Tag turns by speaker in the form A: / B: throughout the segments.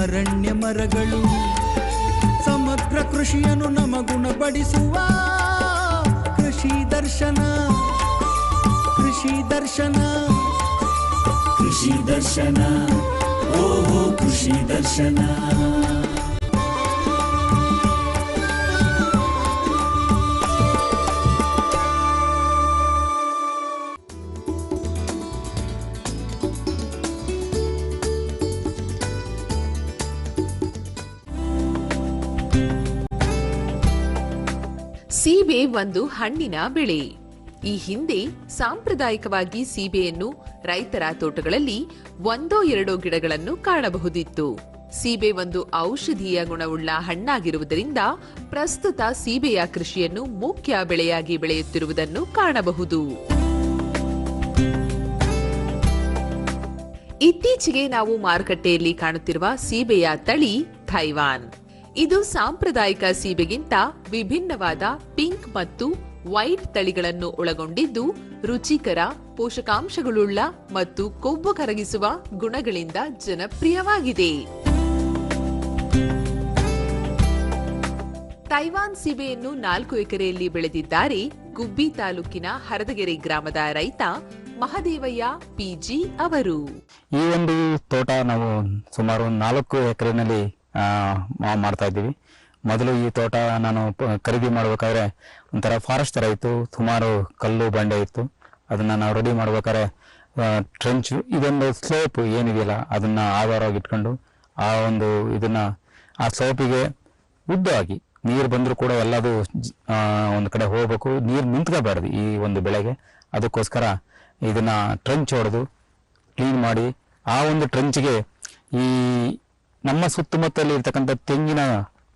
A: ಅರಣ್ಯ ಮರಗಳು ಸಮಗ್ರ ಕೃಷಿಯನ್ನು ನಮಗುಣಪಡಿಸುವ ಕೃಷಿ ದರ್ಶನ ಕೃಷಿ ದರ್ಶನ.
B: ಕೃಷಿ ದರ್ಶನ ಓಹೋ ಕೃಷಿ ದರ್ಶನ.
C: ಒಂದು ಹಣ್ಣಿನ ಬೆಳೆ. ಈ ಹಿಂದೆ ಸಾಂಪ್ರದಾಯಿಕವಾಗಿ ಸೀಬೆಯನ್ನು ರೈತರ ತೋಟಗಳಲ್ಲಿ ಒಂದೋ ಎರಡೋ ಗಿಡಗಳನ್ನು ಕಾಣಬಹುದಿತ್ತು. ಸೀಬೆ ಒಂದು ಔಷಧೀಯ ಗುಣವುಳ್ಳ ಹಣ್ಣಾಗಿರುವುದರಿಂದ ಪ್ರಸ್ತುತ ಸೀಬೆಯ ಕೃಷಿಯನ್ನು ಮುಖ್ಯ ಬೆಳೆಯಾಗಿ ಬೆಳೆಯುತ್ತಿರುವುದನ್ನು ಕಾಣಬಹುದು. ಇತ್ತೀಚೆಗೆ ನಾವು ಮಾರುಕಟ್ಟೆಯಲ್ಲಿ ಕಾಣುತ್ತಿರುವ ಸೀಬೆಯ ತಳಿ ಥೈವಾನ್. ಇದು ಸಾಂಪ್ರದಾಯಿಕ ಸೀಬೆಗಿಂತ ವಿಭಿನ್ನವಾದ ಪಿಂಕ್ ಮತ್ತು ವೈಟ್ ತಳಿಗಳನ್ನು ಒಳಗೊಂಡಿದ್ದು ರುಚಿಕರ, ಪೋಷಕಾಂಶಗಳುಳ್ಳ ಮತ್ತು ಕೊಬ್ಬು ಕರಗಿಸುವ ಗುಣಗಳಿಂದ ಜನಪ್ರಿಯವಾಗಿದೆ. ತೈವಾನ್ ಸೀಬೆಯನ್ನು ನಾಲ್ಕು ಎಕರೆಯಲ್ಲಿ ಬೆಳೆದಿದ್ದಾರೆ. ಗುಬ್ಬಿ ತಾಲೂಕಿನ ಹರದಗೆರೆ ಗ್ರಾಮದ ರೈತ ಮಹದೇವಯ್ಯ ಪಿಜಿ ಅವರು.
D: ಈ ಒಂದು ತೋಟ ನಾವು ಸುಮಾರು ನಾಲ್ಕು ಎಕರೆನಲ್ಲಿ ಮಾಡ್ತಾ ಇದ್ದೀವಿ. ಮೊದಲು ಈ ತೋಟ ನಾನು ಖರೀದಿ ಮಾಡ್ಬೇಕಾದ್ರೆ ಒಂಥರ ಫಾರೆಸ್ಟ್ ಥರ ಇತ್ತು. ಸುಮಾರು ಕಲ್ಲು ಬಂಡೆ ಇತ್ತು. ಅದನ್ನು ನಾವು ರೆಡಿ ಮಾಡ್ಬೇಕಾದ್ರೆ ಟ್ರೆಂಚು ಇದೊಂದು ಸ್ಲೋಪ್ ಏನಿದೆಯಲ್ಲ, ಅದನ್ನು ಆಧಾರವಾಗಿ ಇಟ್ಕೊಂಡು ಆ ಒಂದು ಇದನ್ನು ಆ ಸ್ಲೋಪಿಗೆ ಉದ್ದವಾಗಿ ನೀರು ಬಂದರೂ ಕೂಡ ಎಲ್ಲದೂ ಒಂದು ಕಡೆ ಹೋಗಬೇಕು. ನೀರು ನಿಂತ್ಕೋಬಾರ್ದು ಈ ಒಂದು ಬೆಳೆಗೆ. ಅದಕ್ಕೋಸ್ಕರ ಇದನ್ನು ಟ್ರೆಂಚ್ ಹೊಡೆದು ಕ್ಲೀನ್ ಮಾಡಿ, ಆ ಒಂದು ಟ್ರೆಂಚ್ಗೆ ಈ ನಮ್ಮ ಸುತ್ತಮುತ್ತಲ್ಲಿ ಇರ್ತಕ್ಕಂಥ ತೆಂಗಿನ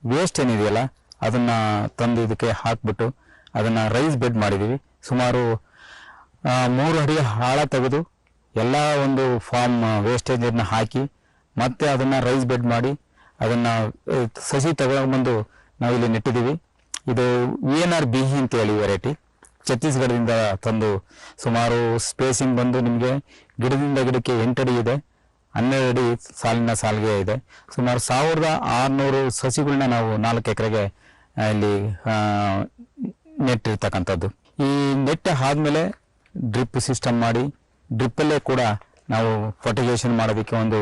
D: ವೇಸ್ಟ್ ಏನಿದೆಯಲ್ಲ, ಅದನ್ನ ತಂದು ಇದಕ್ಕೆ ಹಾಕ್ಬಿಟ್ಟು ಅದನ್ನ ರೈಸ್ ಬೆಡ್ ಮಾಡಿದೀವಿ. ಸುಮಾರು ಮೂರು ಅಡಿ ಆಳ ತೆಗೆದು ಎಲ್ಲ ಒಂದು ಫಾರ್ಮ್ ವೇಸ್ಟೇಜನ್ನು ಹಾಕಿ ಮತ್ತೆ ಅದನ್ನ ರೈಸ್ ಬೆಡ್ ಮಾಡಿ ಅದನ್ನ ಸಸಿ ತಗೊಂಡ್ಬಂದು ನಾವಿಲ್ಲಿ ನೆಟ್ಟಿದ್ದೀವಿ ಇದು ವಿ ಎನ್ ಆರ್ ಬಿಹಿ ಅಂತೇಳಿ ವೆರೈಟಿ ಛತ್ತೀಸ್ಗಢದಿಂದ ತಂದು ಸುಮಾರು ಸ್ಪೇಸಿಂಗ್ ಬಂದು ನಿಮಗೆ ಗಿಡದಿಂದ ಗಿಡಕ್ಕೆ ಎಂಟಡಿ ಇದೆ. ಹನ್ನೆರಡು ಅಡಿ ಸಾಲಿನ ಸಾಲಿಗೆ ಇದೆ. ಸುಮಾರು ಸಾವಿರದ ಆರುನೂರು ಸಸಿಗಳನ್ನ ನಾವು ನಾಲ್ಕು ಎಕರೆಗೆ ಇಲ್ಲಿ ನೆಟ್ಟಿರ್ತಕ್ಕಂಥದ್ದು. ಈ ನೆಟ್ಟ ಆದ್ಮೇಲೆ ಡ್ರಿಪ್ ಸಿಸ್ಟಮ್ ಮಾಡಿ, ಡ್ರಿಪ್ಪಲ್ಲೇ ಕೂಡ ನಾವು ಫರ್ಟಿಗೇಷನ್ ಮಾಡೋದಕ್ಕೆ ಒಂದು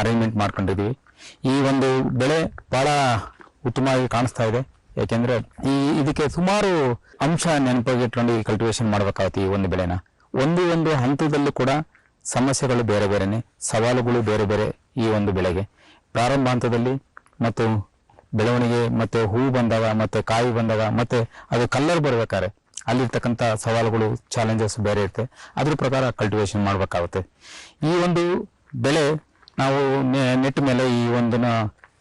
D: ಅರೇಂಜ್ಮೆಂಟ್ ಮಾಡ್ಕೊಂಡಿದ್ದೀವಿ. ಈ ಒಂದು ಬೆಳೆ ಬಹಳ ಉತ್ತಮವಾಗಿ ಕಾಣಿಸ್ತಾ ಇದೆ. ಯಾಕೆಂದ್ರೆ ಈ, ಇದಕ್ಕೆ ಸುಮಾರು ಅಂಶ ನೆನಪಾಗಿ ಇಟ್ಕೊಂಡು ಕಲ್ಟಿವೇಶನ್ ಮಾಡಬೇಕಾಗುತ್ತೆ ಈ ಒಂದು ಬೆಳೆನ. ಒಂದು ಒಂದು ಹಂತದಲ್ಲೂ ಕೂಡ ಸಮಸ್ಯೆಗಳು ಬೇರೆ ಬೇರೆನೆ, ಸವಾಲುಗಳು ಬೇರೆ ಬೇರೆ ಈ ಒಂದು ಬೆಳೆಗೆ. ಪ್ರಾರಂಭ ಹಂತದಲ್ಲಿ ಮತ್ತು ಬೆಳವಣಿಗೆ ಮತ್ತೆ ಹೂವು ಬಂದಾಗ ಮತ್ತೆ ಕಾಯಿ ಬಂದಾಗ ಮತ್ತೆ ಅದು ಕಲ್ಲರ್ ಬರ್ಬೇಕಾದ್ರೆ ಅಲ್ಲಿರ್ತಕ್ಕಂಥ ಸವಾಲುಗಳು ಚಾಲೆಂಜಸ್ ಬೇರೆ ಇರುತ್ತೆ. ಅದ್ರ ಪ್ರಕಾರ ಕಲ್ಟಿವೇಶನ್ ಮಾಡಬೇಕಾಗುತ್ತೆ. ಈ ಒಂದು ಬೆಳೆ ನಾವು ನೆ- ನೆಟ್ಟ ಮೇಲೆ ಈ ಒಂದನ್ನ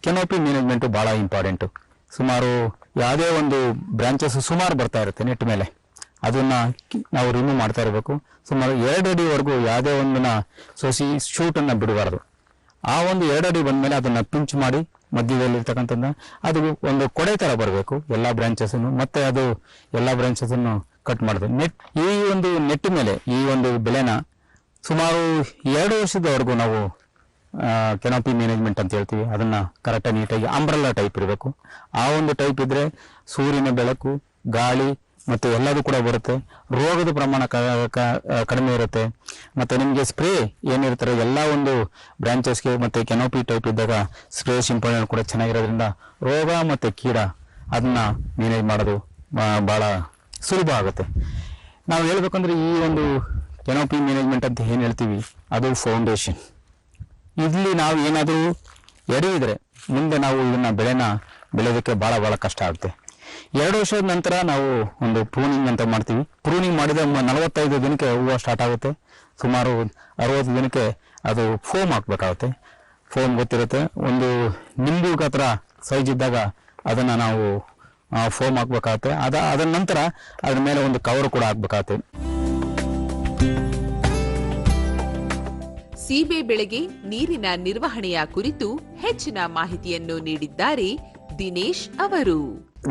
D: ಕೆನೋಪಿ ಮ್ಯಾನೇಜ್ಮೆಂಟು ಭಾಳ ಇಂಪಾರ್ಟೆಂಟು ಸುಮಾರು ಯಾವುದೇ ಒಂದು ಬ್ರಾಂಚಸ್ ಸುಮಾರು ಬರ್ತಾ ಇರುತ್ತೆ ನೆಟ್ ಮೇಲೆ. ಅದನ್ನ ನಾವು ರಿಮೂವ್ ಮಾಡ್ತಾ ಇರಬೇಕು. ಸುಮಾರು ಎರಡು ಅಡಿವರೆಗೂ ಯಾವುದೇ ಒಂದನ್ನ ಸೋಸಿ ಶೂಟ್ ಅನ್ನ ಬಿಡಬಾರ್ದು. ಆ ಒಂದು ಎರಡು ಅಡಿ ಬಂದ್ಮೇಲೆ ಅದನ್ನ ಪಿಂಚ್ ಮಾಡಿ ಮಧ್ಯದಲ್ಲಿ ಇರ್ತಕ್ಕಂಥದ್ದನ್ನ ಅದು ಒಂದು ಕೊಡೆ ತರ ಬರಬೇಕು. ಎಲ್ಲಾ ಬ್ರಾಂಚಸ್ ಮತ್ತೆ ಅದು ಎಲ್ಲಾ ಬ್ರಾಂಚಸ್ ಅನ್ನು ಕಟ್ ಮಾಡುದು. ನೆಟ್, ಈ ಒಂದು ನೆಟ್ ಮೇಲೆ, ಈ ಒಂದು ಬೆಳೆನ ಸುಮಾರು ಎರಡು ವರ್ಷದವರೆಗೂ ನಾವು ಕೆನಾಪಿ ಮ್ಯಾನೇಜ್ಮೆಂಟ್ ಅಂತ ಹೇಳ್ತೀವಿ. ಅದನ್ನ ಕರೆಕ್ಟಾಗಿ ನೀಟಾಗಿ ಅಂಬ್ರಲ್ಲ ಟೈಪ್ ಇರಬೇಕು. ಆ ಒಂದು ಟೈಪ್ ಇದ್ರೆ ಸೂರ್ಯನ ಬೆಳಕು, ಗಾಳಿ ಮತ್ತೆ ಎಲ್ಲದೂ ಕೂಡ ಬರುತ್ತೆ. ರೋಗದ ಪ್ರಮಾಣ ಕಡಿಮೆ ಇರುತ್ತೆ. ಮತ್ತೆ ನಿಮಗೆ ಸ್ಪ್ರೇ ಏನಿರ್ತಾರೆ ಎಲ್ಲ ಒಂದು ಬ್ರಾಂಚಸ್ಗೆ ಮತ್ತೆ ಕೆನೋಪಿ ಟೈಪ್ ಇದ್ದಾಗ ಸ್ಪ್ರೇ ಸಿಂಪಡಣೆ ಕೂಡ ಚೆನ್ನಾಗಿರೋದ್ರಿಂದ ರೋಗ ಮತ್ತೆ ಕೀಡ ಅದನ್ನ ಮ್ಯಾನೇಜ್ ಮಾಡೋದು ಭಾಳ ಸುಲಭ ಆಗುತ್ತೆ. ನಾವು ಹೇಳ್ಬೇಕಂದ್ರೆ ಈ ಒಂದು ಕೆನೋಪಿ ಮ್ಯಾನೇಜ್ಮೆಂಟ್ ಅಂತ ಏನು ಹೇಳ್ತೀವಿ? ಅದು ಫೌಂಡೇಶನ್ ಇಲ್ಲಿ ನಾವು ಏನಾದರೂ ಎಡೆಯಿದ್ರೆ ಮುಂದೆ ನಾವು ಇದನ್ನ ಬೆಳೆನ ಬೆಳೆಯೋದಕ್ಕೆ ಬಹಳ ಬಹಳ ಕಷ್ಟ ಆಗುತ್ತೆ. ಎರಡು ವರ್ಷದ ನಂತರ ನಾವು ಒಂದು ಪ್ರೂನಿಂಗ್ ಅಂತ ಮಾಡ್ತೀವಿ. ಪ್ರೂನಿಂಗ್ ಮಾಡಿದ ನಲವತ್ತೈದು ದಿನಕ್ಕೆ ಹೂವು ಸ್ಟಾರ್ಟ್ ಆಗುತ್ತೆ. ಸುಮಾರು ಅರವತ್ತು ದಿನಕ್ಕೆ ಅದು ಫೋಮ್ ಹಾಕ್ಬೇಕಾಗುತ್ತೆ. ಫೋಮ್ ಗೊತ್ತಿರುತ್ತೆ. ಒಂದು ನಿಂಬು ಹತ್ರ ಸೈಜ್ ಇದ್ದಾಗ ಅದನ್ನು ನಾವು ಫೋಮ್ ಹಾಕ್ಬೇಕಾಗುತ್ತೆ. ಅದ ಅದರ ನಂತರ ಅದ್ರ ಮೇಲೆ ಒಂದು ಕವರ್ ಕೂಡ ಹಾಕ್ಬೇಕಾಗುತ್ತೆ.
C: ಸೀಬೆ ಬೆಳೆಗೆ ನೀರಿನ ನಿರ್ವಹಣೆಯ ಕುರಿತು ಹೆಚ್ಚಿನ ಮಾಹಿತಿಯನ್ನು ನೀಡಿದ್ದಾರೆ ದಿನೇಶ್ ಅವರು.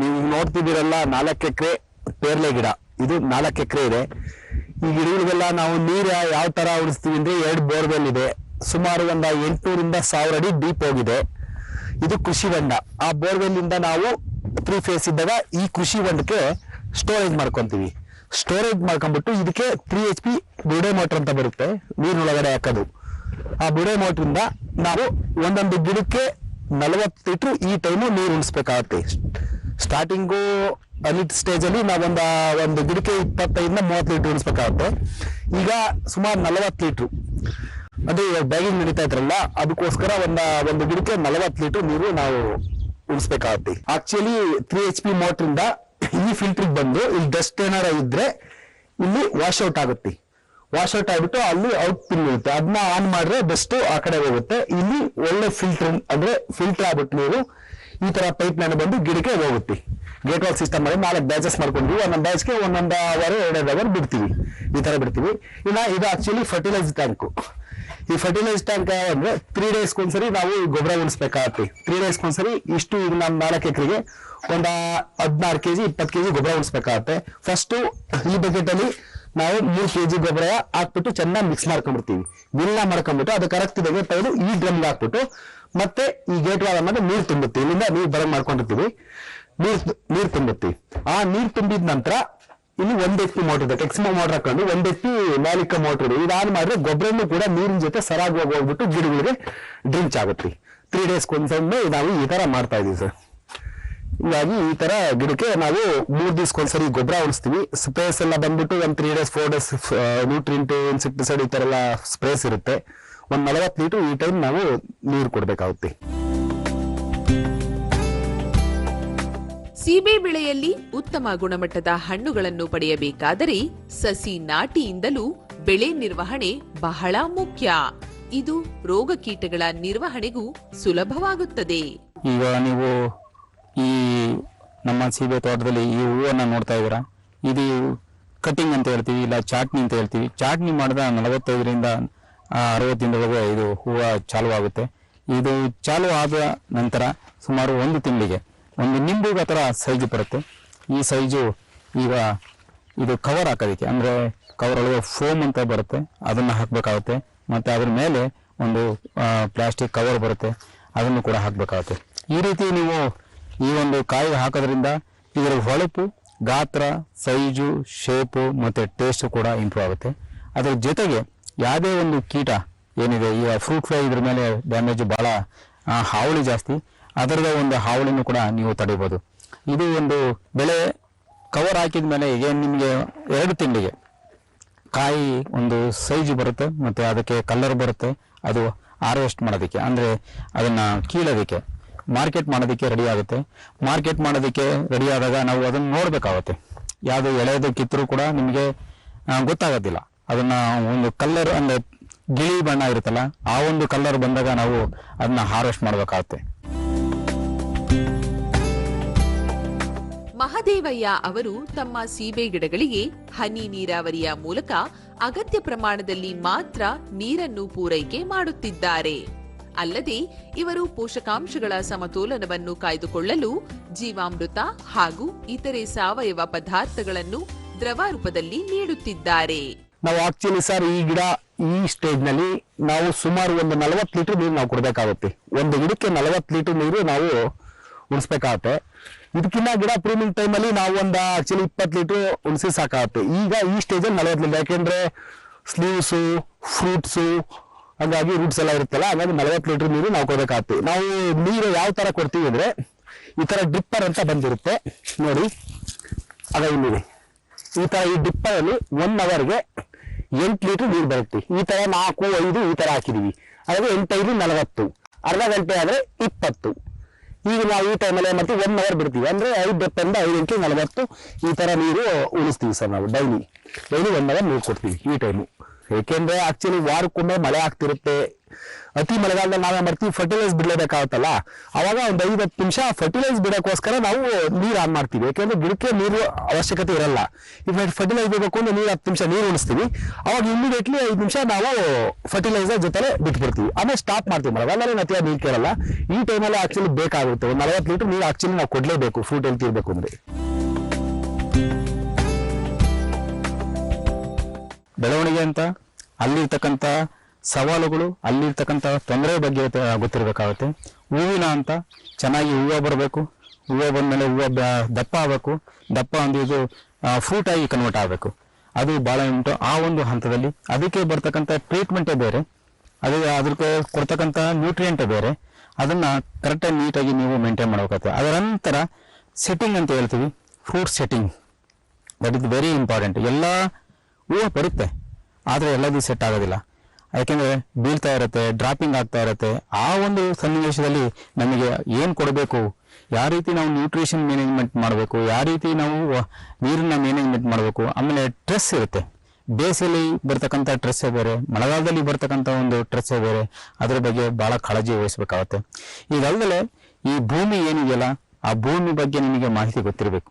D: ನೀವು ನೋಡ್ತಿದ್ದೀರಲ್ಲ, ನಾಲ್ಕು ಎಕರೆ ಪೇರ್ಲೆ ಗಿಡ. ಇದು ನಾಲ್ಕು ಎಕರೆ ಇದೆ. ಈ ಗಿಡಗಳಿಗೆಲ್ಲ ನಾವು ನೀರ ಯಾವ ತರ ಉಳಿಸ್ತೀವಿ ಅಂದ್ರೆ ಎರಡು ಬೋರ್ವೆಲ್ ಇದೆ. ಸುಮಾರು ಒಂದ ಎಂಟುನೂರಿಂದ ಸಾವಿರ ಅಡಿ ಡೀಪ್ ಹೋಗಿದೆ.
E: ಇದು ಕೃಷಿ ಹೊಂಡ. ಆ ಬೋರ್ವೆಲ್ ಇಂದ ನಾವು ತ್ರೀ ಫೇಸ್ ಇದ್ದಾಗ ಈ ಕೃಷಿ ಹೊಂಡಕ್ಕೆ ಸ್ಟೋರೇಜ್ ಮಾಡ್ಕೊಂತೀವಿ. ಸ್ಟೋರೇಜ್ ಮಾಡ್ಕೊಂಡ್ಬಿಟ್ಟು ಇದಕ್ಕೆ ತ್ರೀ ಎಚ್ ಪಿ ಬುಡೆ ಮೋಟರ್ ಅಂತ ಬರುತ್ತೆ. ನೀರಿನೊಳಗಡೆ ಹಾಕೋದು. ಆ ಬುಡೆ ಮೋಟರ್ ನಾವು ಒಂದೊಂದು ಗಿಡಕ್ಕೆ ನಲವತ್ತು ಲೀಟ್ರ್ ಈ ಟೈಮು ನೀರು ಉಣಿಸ್ಬೇಕಾಗತ್ತೆ. ಸ್ಟಾರ್ಟಿಂಗು ಸ್ಟೇಜ್ ಅಲ್ಲಿ ನಾವೊಂದ ಒಂದು ಗಿಡಕ್ಕೆ ಇಪ್ಪತ್ತೈದರಿಂದ ಮೂವತ್ತು ಲೀಟರ್ ಉಣಿಸ್ಬೇಕಾಗುತ್ತೆ. ಈಗ ಸುಮಾರು ನಲವತ್ತು ಲೀಟ್ರು ಅದು ಇವಾಗ ಬ್ಯಾಗಿಂಗ್ ನಡೀತಾ ಇದ್ರಲ್ಲ, ಅದಕ್ಕೋಸ್ಕರ ಒಂದ, ಒಂದು ಗಿಡಕ್ಕೆ ನಲವತ್ತು ಲೀಟರ್ ನೀರು ನಾವು ಉಣಿಸ್ಬೇಕಾಗುತ್ತೆ. Actually three H P motor ಇಂದ ಈ ಫಿಲ್ಟರ್ ಬಂದು, ಇಲ್ಲಿ ಡಸ್ಟ್ ಏನಾರ ಇದ್ರೆ ಇಲ್ಲಿ ವಾಶ್ ಔಟ್ ಆಗುತ್ತೆ. ವಾಶ್ ಔಟ್ ಆಗ್ಬಿಟ್ಟು ಅಲ್ಲಿ ಔಟ್ ಪಿನ್ ಇರುತ್ತೆ. ಅದನ್ನ ಆನ್ ಮಾಡಿದ್ರೆ ಡಸ್ಟ್ ಆ ಕಡೆ ಹೋಗುತ್ತೆ. ಇಲ್ಲಿ ಒಳ್ಳೆ ಫಿಲ್ಟರ್ ಅಂದ್ರೆ ಫಿಲ್ಟರ್ ಆಗ್ಬಿಟ್ಟು ನೀರು ಈ ತರ ಪೈಪ್ ಲೈನ್ ಬಂದು ಗಿಡಕ್ಕೆ ಹೋಗುತ್ತೆ. ಗೇಟ್ ವಾಲ್ ಸಿಸ್ಟಮ್ ಮಾಡಿ ನಾಲ್ಕು ಬ್ಯಾಚಸ್ ಮಾಡ್ಕೊಂಡ್ವಿ. ಒಂದೊಂದು ಬ್ಯಾಚ್ಗೆ ಒಂದೊಂದು ಅವರ್ ಎರಡೆರಡು ಅವರ್ ಬಿಡ್ತೀವಿ. ಈ ತರ ಬಿಡ್ತೀವಿ. ಇನ್ನ ಇದು ಆಕ್ಚುಲಿ ಫರ್ಟಿಲೈಸ್ ಟ್ಯಾಂಕ್ ಈ ಫರ್ಟಿಲೈಸ್ ಟ್ಯಾಂಕ್ ಅಂದ್ರೆ ತ್ರೀ ಡೇಸ್ ಒಂದ್ಸರಿ ನಾವು ಗೊಬ್ಬರ ಉಣಿಸ್ಬೇಕಾಗತ್ತೆ. ತ್ರೀ ಡೇಸ್ ಒಂದ್ಸರಿ ಇಷ್ಟು ಈಗ ನಮ್ಮ ನಾಲ್ಕು ಎಕರೆಗೆ ಒಂದ ಹದಿನಾರು ಕೆಜಿ, ಇಪ್ಪತ್ತು ಕೆಜಿ ಗೊಬ್ಬರ ಉಣಿಸ್ಬೇಕಾಗತ್ತೆ. ಫಸ್ಟ್ ಈ ಬಕೆಟ್ ಅಲ್ಲಿ ನಾವು ಮೂರು ಕೆಜಿ ಗೊಬ್ಬರ ಹಾಕ್ಬಿಟ್ಟು ಚೆನ್ನಾಗಿ ಮಿಕ್ಸ್ ಮಾಡ್ಕೊಂಡ್ಬಿಡ್ತೀವಿ. ಮಿಲ್ನ ಮಾಡ್ಕೊಂಡ್ಬಿಟ್ಟು ಅದು ಕರೆಕ್ಟ್ ಇದಾಗೆ ತೆಗೆದು ಈ ಡ್ರಮ್ಗೆ ಹಾಕ್ಬಿಟ್ಟು ಮತ್ತೆ ಈ ಗೇಟ್ ವಾಲ್ ಅನ್ನೋದು ನೀರು ತುಂಬುತ್ತೆ. ಇಲ್ಲಿಂದ ನೀರು ಬರಂಗ್ ಮಾಡ್ಕೊಂಡಿರ್ತೀವಿ. ನೀರ್ ನೀರು ತುಂಬುತ್ತೀವಿ ಆ ನೀರು ತುಂಬಿದ ನಂತರ ಇಲ್ಲಿ ಒಂದ್ ಎಚ್ ಪಿ ಮೋಟರ್ ಇದೆ. ಟೆಕ್ಸಿಮೋ ಮೋಟರ್ ಹಾಕೊಂಡು ಒಂದ್ ಎಚ್ ಪಿ ಮ್ಯಾಲಿಕ ಮೋಟರ್ ಇದೆ. ಇದಾದ ಮಾಡಿದ್ರೆ ಗೊಬ್ಬರನ್ನು ಕೂಡ ನೀರಿನ ಜೊತೆ ಸರಾಗಿ ಹೋಗ್ಬಿಟ್ಟು ಗಿಡಗಳಿಗೆ ಡ್ರಿಂಚ್ ಆಗುತ್ತೆ. ತ್ರೀ ಡೇಸ್ ಒಂದ್ಸೊಮ್ಮೆ ನಾವು ಈ ತರ ಮಾಡ್ತಾ ಇದೀವಿ ಸರ್. ಹೀಗಾಗಿ ಈ ತರ ಗಿಡಕ್ಕೆ ನಾವು ಮೂರ್ ದಿವ್ಸಕ್ಕೊಂದ್ಸರಿ ಗೊಬ್ಬರ ಉಳಿಸ್ತೀವಿ ಸ್ಪ್ರೇಸ್ ಎಲ್ಲ ಬಂದ್ಬಿಟ್ಟು ಒಂದ್ three days four days nutrient insecticide ಈ ತರ ಎಲ್ಲ ಸ್ಪ್ರೇಸ್ ಇರುತ್ತೆ. ಒಂದ್ ನಲವತ್ತು ಲೀಟರ್ ಈ ಟೈಮ್ ನಾವು ನೀರು ಕೊಡಬೇಕಾಗುತ್ತೆ.
C: ಸೀಬೆ ಬೆಳೆಯಲ್ಲಿ ಉತ್ತಮ ಗುಣಮಟ್ಟದ ಹಣ್ಣುಗಳನ್ನು ಪಡೆಯಬೇಕಾದರೆ ಸಸಿ ನಾಟಿಯಿಂದಲೂ ಬೆಳೆ ನಿರ್ವಹಣೆ ಬಹಳ ಮುಖ್ಯ. ಇದು ರೋಗ ಕೀಟಗಳ ನಿರ್ವಹಣೆಗೂ ಸುಲಭವಾಗುತ್ತದೆ.
D: ಈಗ ನೀವು ಈ ನಮ್ಮ ಸೀಬೆ ತೋಟದಲ್ಲಿ ಈ ಹೂವನ್ನ ನೋಡ್ತಾ ಇದ್ದೀರಾ? ಇದು ಕಟಿಂಗ್ ಅಂತ ಹೇಳ್ತೀವಿ ಇಲ್ಲ ಚಾಟ್ನಿ ಅಂತ ಹೇಳ್ತೀವಿ. ಚಾಟ್ನಿ ಮಾಡಿದ ನಲವತ್ತೈದರಿಂದ ಅರವತ್ತು ದಿನದೊಳಗೆ ಇದು ಹೂವು ಚಾಲು ಆಗುತ್ತೆ ಇದು ಚಾಲು ಆದ ನಂತರ ಸುಮಾರು ಒಂದು ತಿಂಗಳಿಗೆ ಒಂದು ನಿಂಬೆಗೆ ಥರ ಸೈಜು ಬರುತ್ತೆ. ಈ ಸೈಜು ಈಗ ಇದು ಕವರ್ ಹಾಕೋದಕ್ಕೆ, ಅಂದರೆ ಕವರ್ ಒಳಗೆ ಫೋಮ್ ಅಂತ ಬರುತ್ತೆ, ಅದನ್ನು ಹಾಕಬೇಕಾಗುತ್ತೆ. ಮತ್ತು ಅದ್ರ ಮೇಲೆ ಒಂದು ಪ್ಲಾಸ್ಟಿಕ್ ಕವರ್ ಬರುತ್ತೆ, ಅದನ್ನು ಕೂಡ ಹಾಕಬೇಕಾಗುತ್ತೆ. ಈ ರೀತಿ ನೀವು ಈ ಒಂದು ಕಾಯಿ ಹಾಕೋದ್ರಿಂದ ಇದರ ಹೊಳಪು, ಗಾತ್ರ, ಸೈಜು ಶೇಪು ಮತ್ತು ಟೇಸ್ಟು ಕೂಡ ಇಂಪ್ರೂವ್ ಆಗುತ್ತೆ. ಅದರ ಜೊತೆಗೆ ಯಾವುದೇ ಒಂದು ಕೀಟ ಏನಿದೆ ಈಗ ಫ್ರೂಟ್ ಫ್ಲೈ ಇದ್ರ ಮೇಲೆ ಡ್ಯಾಮೇಜ್ ಆ, ಹಾವಳಿ ಜಾಸ್ತಿ. ಅದರದ ಒಂದು ಹಾವಳಿನೂ ಕೂಡ ನೀವು ತಡಿಬೋದು. ಇದು ಒಂದು ಬೆಳೆ ಕವರ್ ಹಾಕಿದ ಮೇಲೆ ಈಗ ನಿಮಗೆ ಎರಡು ತಿಂಗಳಿಗೆ ಕಾಯಿ ಒಂದು ಸೈಜ್ ಬರುತ್ತೆ ಮತ್ತೆ ಅದಕ್ಕೆ ಕಲರ್ ಬರುತ್ತೆ ಅದು ಹಾರ್ವೆಸ್ಟ್ ಮಾಡೋದಕ್ಕೆ. ಅಂದ್ರೆ ಅದನ್ನ ಕೀಳೋದಕ್ಕೆ ಮಾರ್ಕೆಟ್ ಮಾಡೋದಕ್ಕೆ ರೆಡಿ ಆಗುತ್ತೆ. ಮಾರ್ಕೆಟ್ ಮಾಡೋದಕ್ಕೆ ರೆಡಿ ಆದಾಗ ನಾವು ಅದನ್ನು ನೋಡಬೇಕಾಗುತ್ತೆ. ಯಾವುದು ಎಳೆಯೋದು ಕಿತ್ತರೂ ಕೂಡ ನಿಮಗೆ ಗೊತ್ತಾಗೋದಿಲ್ಲ. ಅದನ್ನ ಒಂದು ಕಲ್ಲರ್ ಅಂದ್ರೆ ಗಿಳಿ ಬಣ್ಣ ಇರುತ್ತಲ್ಲ, ಆ ಒಂದು ಕಲ್ಲರ್ ಬಂದಾಗ ನಾವು ಅದನ್ನ ಹಾರ್ವೆಸ್ಟ್ ಮಾಡಬೇಕಾಗುತ್ತೆ.
C: ಮಹದೇವಯ್ಯ ಅವರು ತಮ್ಮ ಸೀಬೆ ಗಿಡಗಳಿಗೆ ಹನಿ ನೀರಾವರಿಯ ಮೂಲಕ ಅಗತ್ಯ ಪ್ರಮಾಣದಲ್ಲಿ ಮಾತ್ರ ನೀರನ್ನು ಪೂರೈಕೆ ಮಾಡುತ್ತಿದ್ದಾರೆ. ಅಲ್ಲದೆ ಇವರು ಪೋಷಕಾಂಶಗಳ ಸಮತೋಲನವನ್ನು ಕಾಯ್ದುಕೊಳ್ಳಲು ಜೀವಾಮೃತ ಹಾಗೂ ಇತರೆ ಸಾವಯವ ಪದಾರ್ಥಗಳನ್ನು ದ್ರವ ರೂಪದಲ್ಲಿ ನೀಡುತ್ತಿದ್ದಾರೆ.
E: ನಾವು ಆಕ್ಚುಲಿ ಸರ್ ಈ ಗಿಡ ಈ ಸ್ಟೇಜ್ನಲ್ಲಿ ನಾವು ಸುಮಾರು ಒಂದು ನಲವತ್ತು ಲೀಟರ್ ನೀರು ನಾವು ಕೊಡಬೇಕಾಗುತ್ತೆ. ಒಂದು ಗಿಡಕ್ಕೆ ನಲವತ್ತು ಲೀಟರ್ ನೀರು ನಾವು ಉಣಿಸ್ಬೇಕಾಗುತ್ತೆ. ಇದಕ್ಕಿಂತ ಗಿಡ ಪ್ರೂನಿಂಗ್ ಟೈಮಲ್ಲಿ ನಾವು ಒಂದು ಆಕ್ಚುಲಿ ಇಪ್ಪತ್ತು ಲೀಟರ್ ಉಣಿಸಿ ಸಾಕಾಗುತ್ತೆ. ಈಗ ಈ ಸ್ಟೇಜಲ್ಲಿ ನಲವತ್ತು ಲೀಟರ್, ಯಾಕೆಂದ್ರೆ ಸ್ಲೀವ್ಸು ಫ್ರೂಟ್ಸು ಹಾಗಾಗಿ ರೂಟ್ಸ್ ಎಲ್ಲ ಇರುತ್ತಲ್ಲ, ಹಾಗಾಗಿ ನಲವತ್ತು ಲೀಟರ್ ನೀರು ನಾವು ಕೊಡಬೇಕಾಗುತ್ತೆ. ನಾವು ನೀರು ಯಾವ ತರ ಕೊಡ್ತೀವಿ ಅಂದ್ರೆ, ಈ ತರ ಡಿಪ್ಪರ್ ಅಂತ ಬಂದಿರುತ್ತೆ. ನೋಡಿ ಹಾಗಾಗಿ ನೀರು ಈ ತರ ಈ ಡಿಪ್ಪರಲ್ಲಿ ಒನ್ ಅವರ್ಗೆ ಎಂಟು ಲೀಟರ್ ನೀರು ಬರುತ್ತೆ. ಈ ತರ ನಾಲ್ಕು, ಐದು ಈ ತರ ಹಾಕಿದೀವಿ. ಅದಾದ್ರೆ ಎಂಟೈದು, ನಲವತ್ತು. ಅರ್ಧ ಗಂಟೆ ಆದ್ರೆ ಇಪ್ಪತ್ತು. ಈಗ ನಾವು ಈ ಟೈಮಲ್ಲಿ ಏನ್ ಮಾಡ್ತೀವಿ? ಒನ್ ಅವರ್ ಬಿಡ್ತೀವಿ. ಅಂದ್ರೆ ಐದು ಡೆಪ್ಪರಿಂದ ಐದು ಗಂಟೆ ನಲವತ್ತು ಈ ತರ ನೀರು ಉಳಿಸ್ತೀವಿ ಸರ್ ನಾವು ಡೈಲಿ ಡೈಲಿ ಒನ್ ಅವರ್ ನೀರು ಕೊಡ್ತೀವಿ ಈ ಟೈಮು ಏಕೆಂದರೆ ಆಕ್ಚುಲಿ ವಾರಕ್ಕೊಮ್ಮೆ ಮಳೆ ಆಗ್ತಿರುತ್ತೆ. ಅತಿ ಮಳೆಗಾಲದಲ್ಲಿ ನಾವೇ ಮಾಡ್ತೀವಿ ಫರ್ಟಿಲೈಸ್ ಬಿಡಲೇಬೇಕಾಗುತ್ತಲ್ಲ? ಅವಾಗ ಒಂದು ಐದು ಹತ್ತು ನಿಮಿಷ ಫರ್ಟಿಲೈಸ್ ಬಿಡೋಕ್ಕೋಸ್ಕರ ನಾವು ನೀರು ಆನ್ ಮಾಡ್ತೀವಿ. ಯಾಕೆಂದ್ರೆ ಗಿಡಕ್ಕೆ ನೀರು ಅವಶ್ಯಕತೆ ಇರಲ್ಲ. ಈಗ ಫರ್ಟಿಲೈಸ್ ಬಿಡಬೇಕು ಅಂದ್ರೆ ನೀರು ಹತ್ತು ನಿಮಿಷ ನೀರು ಉಣಿಸ್ತೀವಿ. ಅವಾಗ ಇಮಿಡಿಯೇಟ್ಲಿ ಐದು ನಿಮಿಷ ನಾವು ಫರ್ಟಿಲೈಸರ್ ಜೊತೆ ಬಿಟ್ಬಿಡ್ತೀವಿ. ಆಮೇಲೆ ಸ್ಟಾಪ್ ಮಾಡ್ತೀವಿ. ಮಳೆಗಾಲದಲ್ಲಿ ಅತಿಯಾದ ನೀರು ಕೇಳಲ್ಲ. ಈ ಟೈಮಲ್ಲಿ ಆಕ್ಚುಲಿ ಬೇಕಾಗುತ್ತೆ. ಒಂದು ನಲವತ್ತು ಲೀಟರ್ ನೀರು ಆಕ್ಚುಲಿ ನಾವು ಕೊಡಲೇಬೇಕು ಫ್ರೂಟ್ ಹೆಲ್ತ್ ಇರಬೇಕು ಅಂದ್ರೆ.
D: ಬೆಳವಣಿಗೆ ಅಂತ, ಅಲ್ಲಿರ್ತಕ್ಕಂಥ ಸವಾಲುಗಳು ಅಲ್ಲಿರ್ತಕ್ಕಂಥ ತೊಂದರೆ ಬಗ್ಗೆ ಗೊತ್ತಿರಬೇಕಾಗುತ್ತೆ. ಹೂವಿನ ಅಂತ ಚೆನ್ನಾಗಿ ಹೂವು ಬರಬೇಕು. ಹೂವು ಬಂದಮೇಲೆ ಹೂವು ದಪ್ಪ ಆಗಬೇಕು. ದಪ್ಪ ಒಂದು ಇದು ಫ್ರೂಟ್ ಆಗಿ ಕನ್ವರ್ಟ್ ಆಗಬೇಕು. ಅದು ಭಾಳ ಉಂಟು. ಆ ಒಂದು ಹಂತದಲ್ಲಿ ಅದಕ್ಕೆ ಬರ್ತಕ್ಕಂಥ ಟ್ರೀಟ್ಮೆಂಟೇ ಬೇರೆ. ಅದು ಅದಕ್ಕೆ ಕೊಡ್ತಕ್ಕಂಥ ನ್ಯೂಟ್ರಿಯೆಂಟೇ ಬೇರೆ. ಅದನ್ನು ಕರೆಕ್ಟಾಗಿ ನೀಟಾಗಿ ನೀವು ಮೇಂಟೈನ್ ಮಾಡಬೇಕಾಗುತ್ತೆ ಅದರ ನಂತರ ಸೆಟ್ಟಿಂಗ್ ಅಂತ ಹೇಳ್ತೀವಿ. Fruit setting that is very important ಎಲ್ಲ ಹೂವು ಬರುತ್ತೆ. ಆದರೆ ಎಲ್ಲದೂ ಸೆಟ್ ಆಗೋದಿಲ್ಲ. ಯಾಕೆಂದರೆ ಬೀಳ್ತಾ ಇರುತ್ತೆ ಡ್ರಾಪಿಂಗ್ ಆಗ್ತಾ ಇರುತ್ತೆ, ಆ ಒಂದು ಸನ್ನಿವೇಶದಲ್ಲಿ ನಮಗೆ ಏನು ಕೊಡಬೇಕು? ಯಾವ ರೀತಿ ನಾವು ನ್ಯೂಟ್ರಿಷನ್ ಮ್ಯಾನೇಜ್ಮೆಂಟ್ ಮಾಡಬೇಕು? ಯಾವ ರೀತಿ ನಾವು ನೀರನ್ನ ಮ್ಯಾನೇಜ್ಮೆಂಟ್ ಮಾಡಬೇಕು? ಆಮೇಲೆ ಟ್ರೆಸ್ ಇರುತ್ತೆ. ಬೇಸಿಗೆಯಲ್ಲಿ ಬರ್ತಕ್ಕಂಥ ಟ್ರೆಸ್ಸೇ ಬೇರೆ, ಮಳೆಗಾಲದಲ್ಲಿ ಬರ್ತಕ್ಕಂಥ ಒಂದು ಟ್ರೆಸ್ಸೇ ಬೇರೆ, ಅದರ ಬಗ್ಗೆ ಭಾಳ ಕಾಳಜಿ ವಹಿಸಬೇಕಾಗತ್ತೆ. ಇದಲ್ಲದೆ ಈ ಭೂಮಿ ಏನಿದೆಯಲ್ಲ, ಆ ಭೂಮಿ ಬಗ್ಗೆ ನಿಮಗೆ ಮಾಹಿತಿ ಗೊತ್ತಿರಬೇಕು.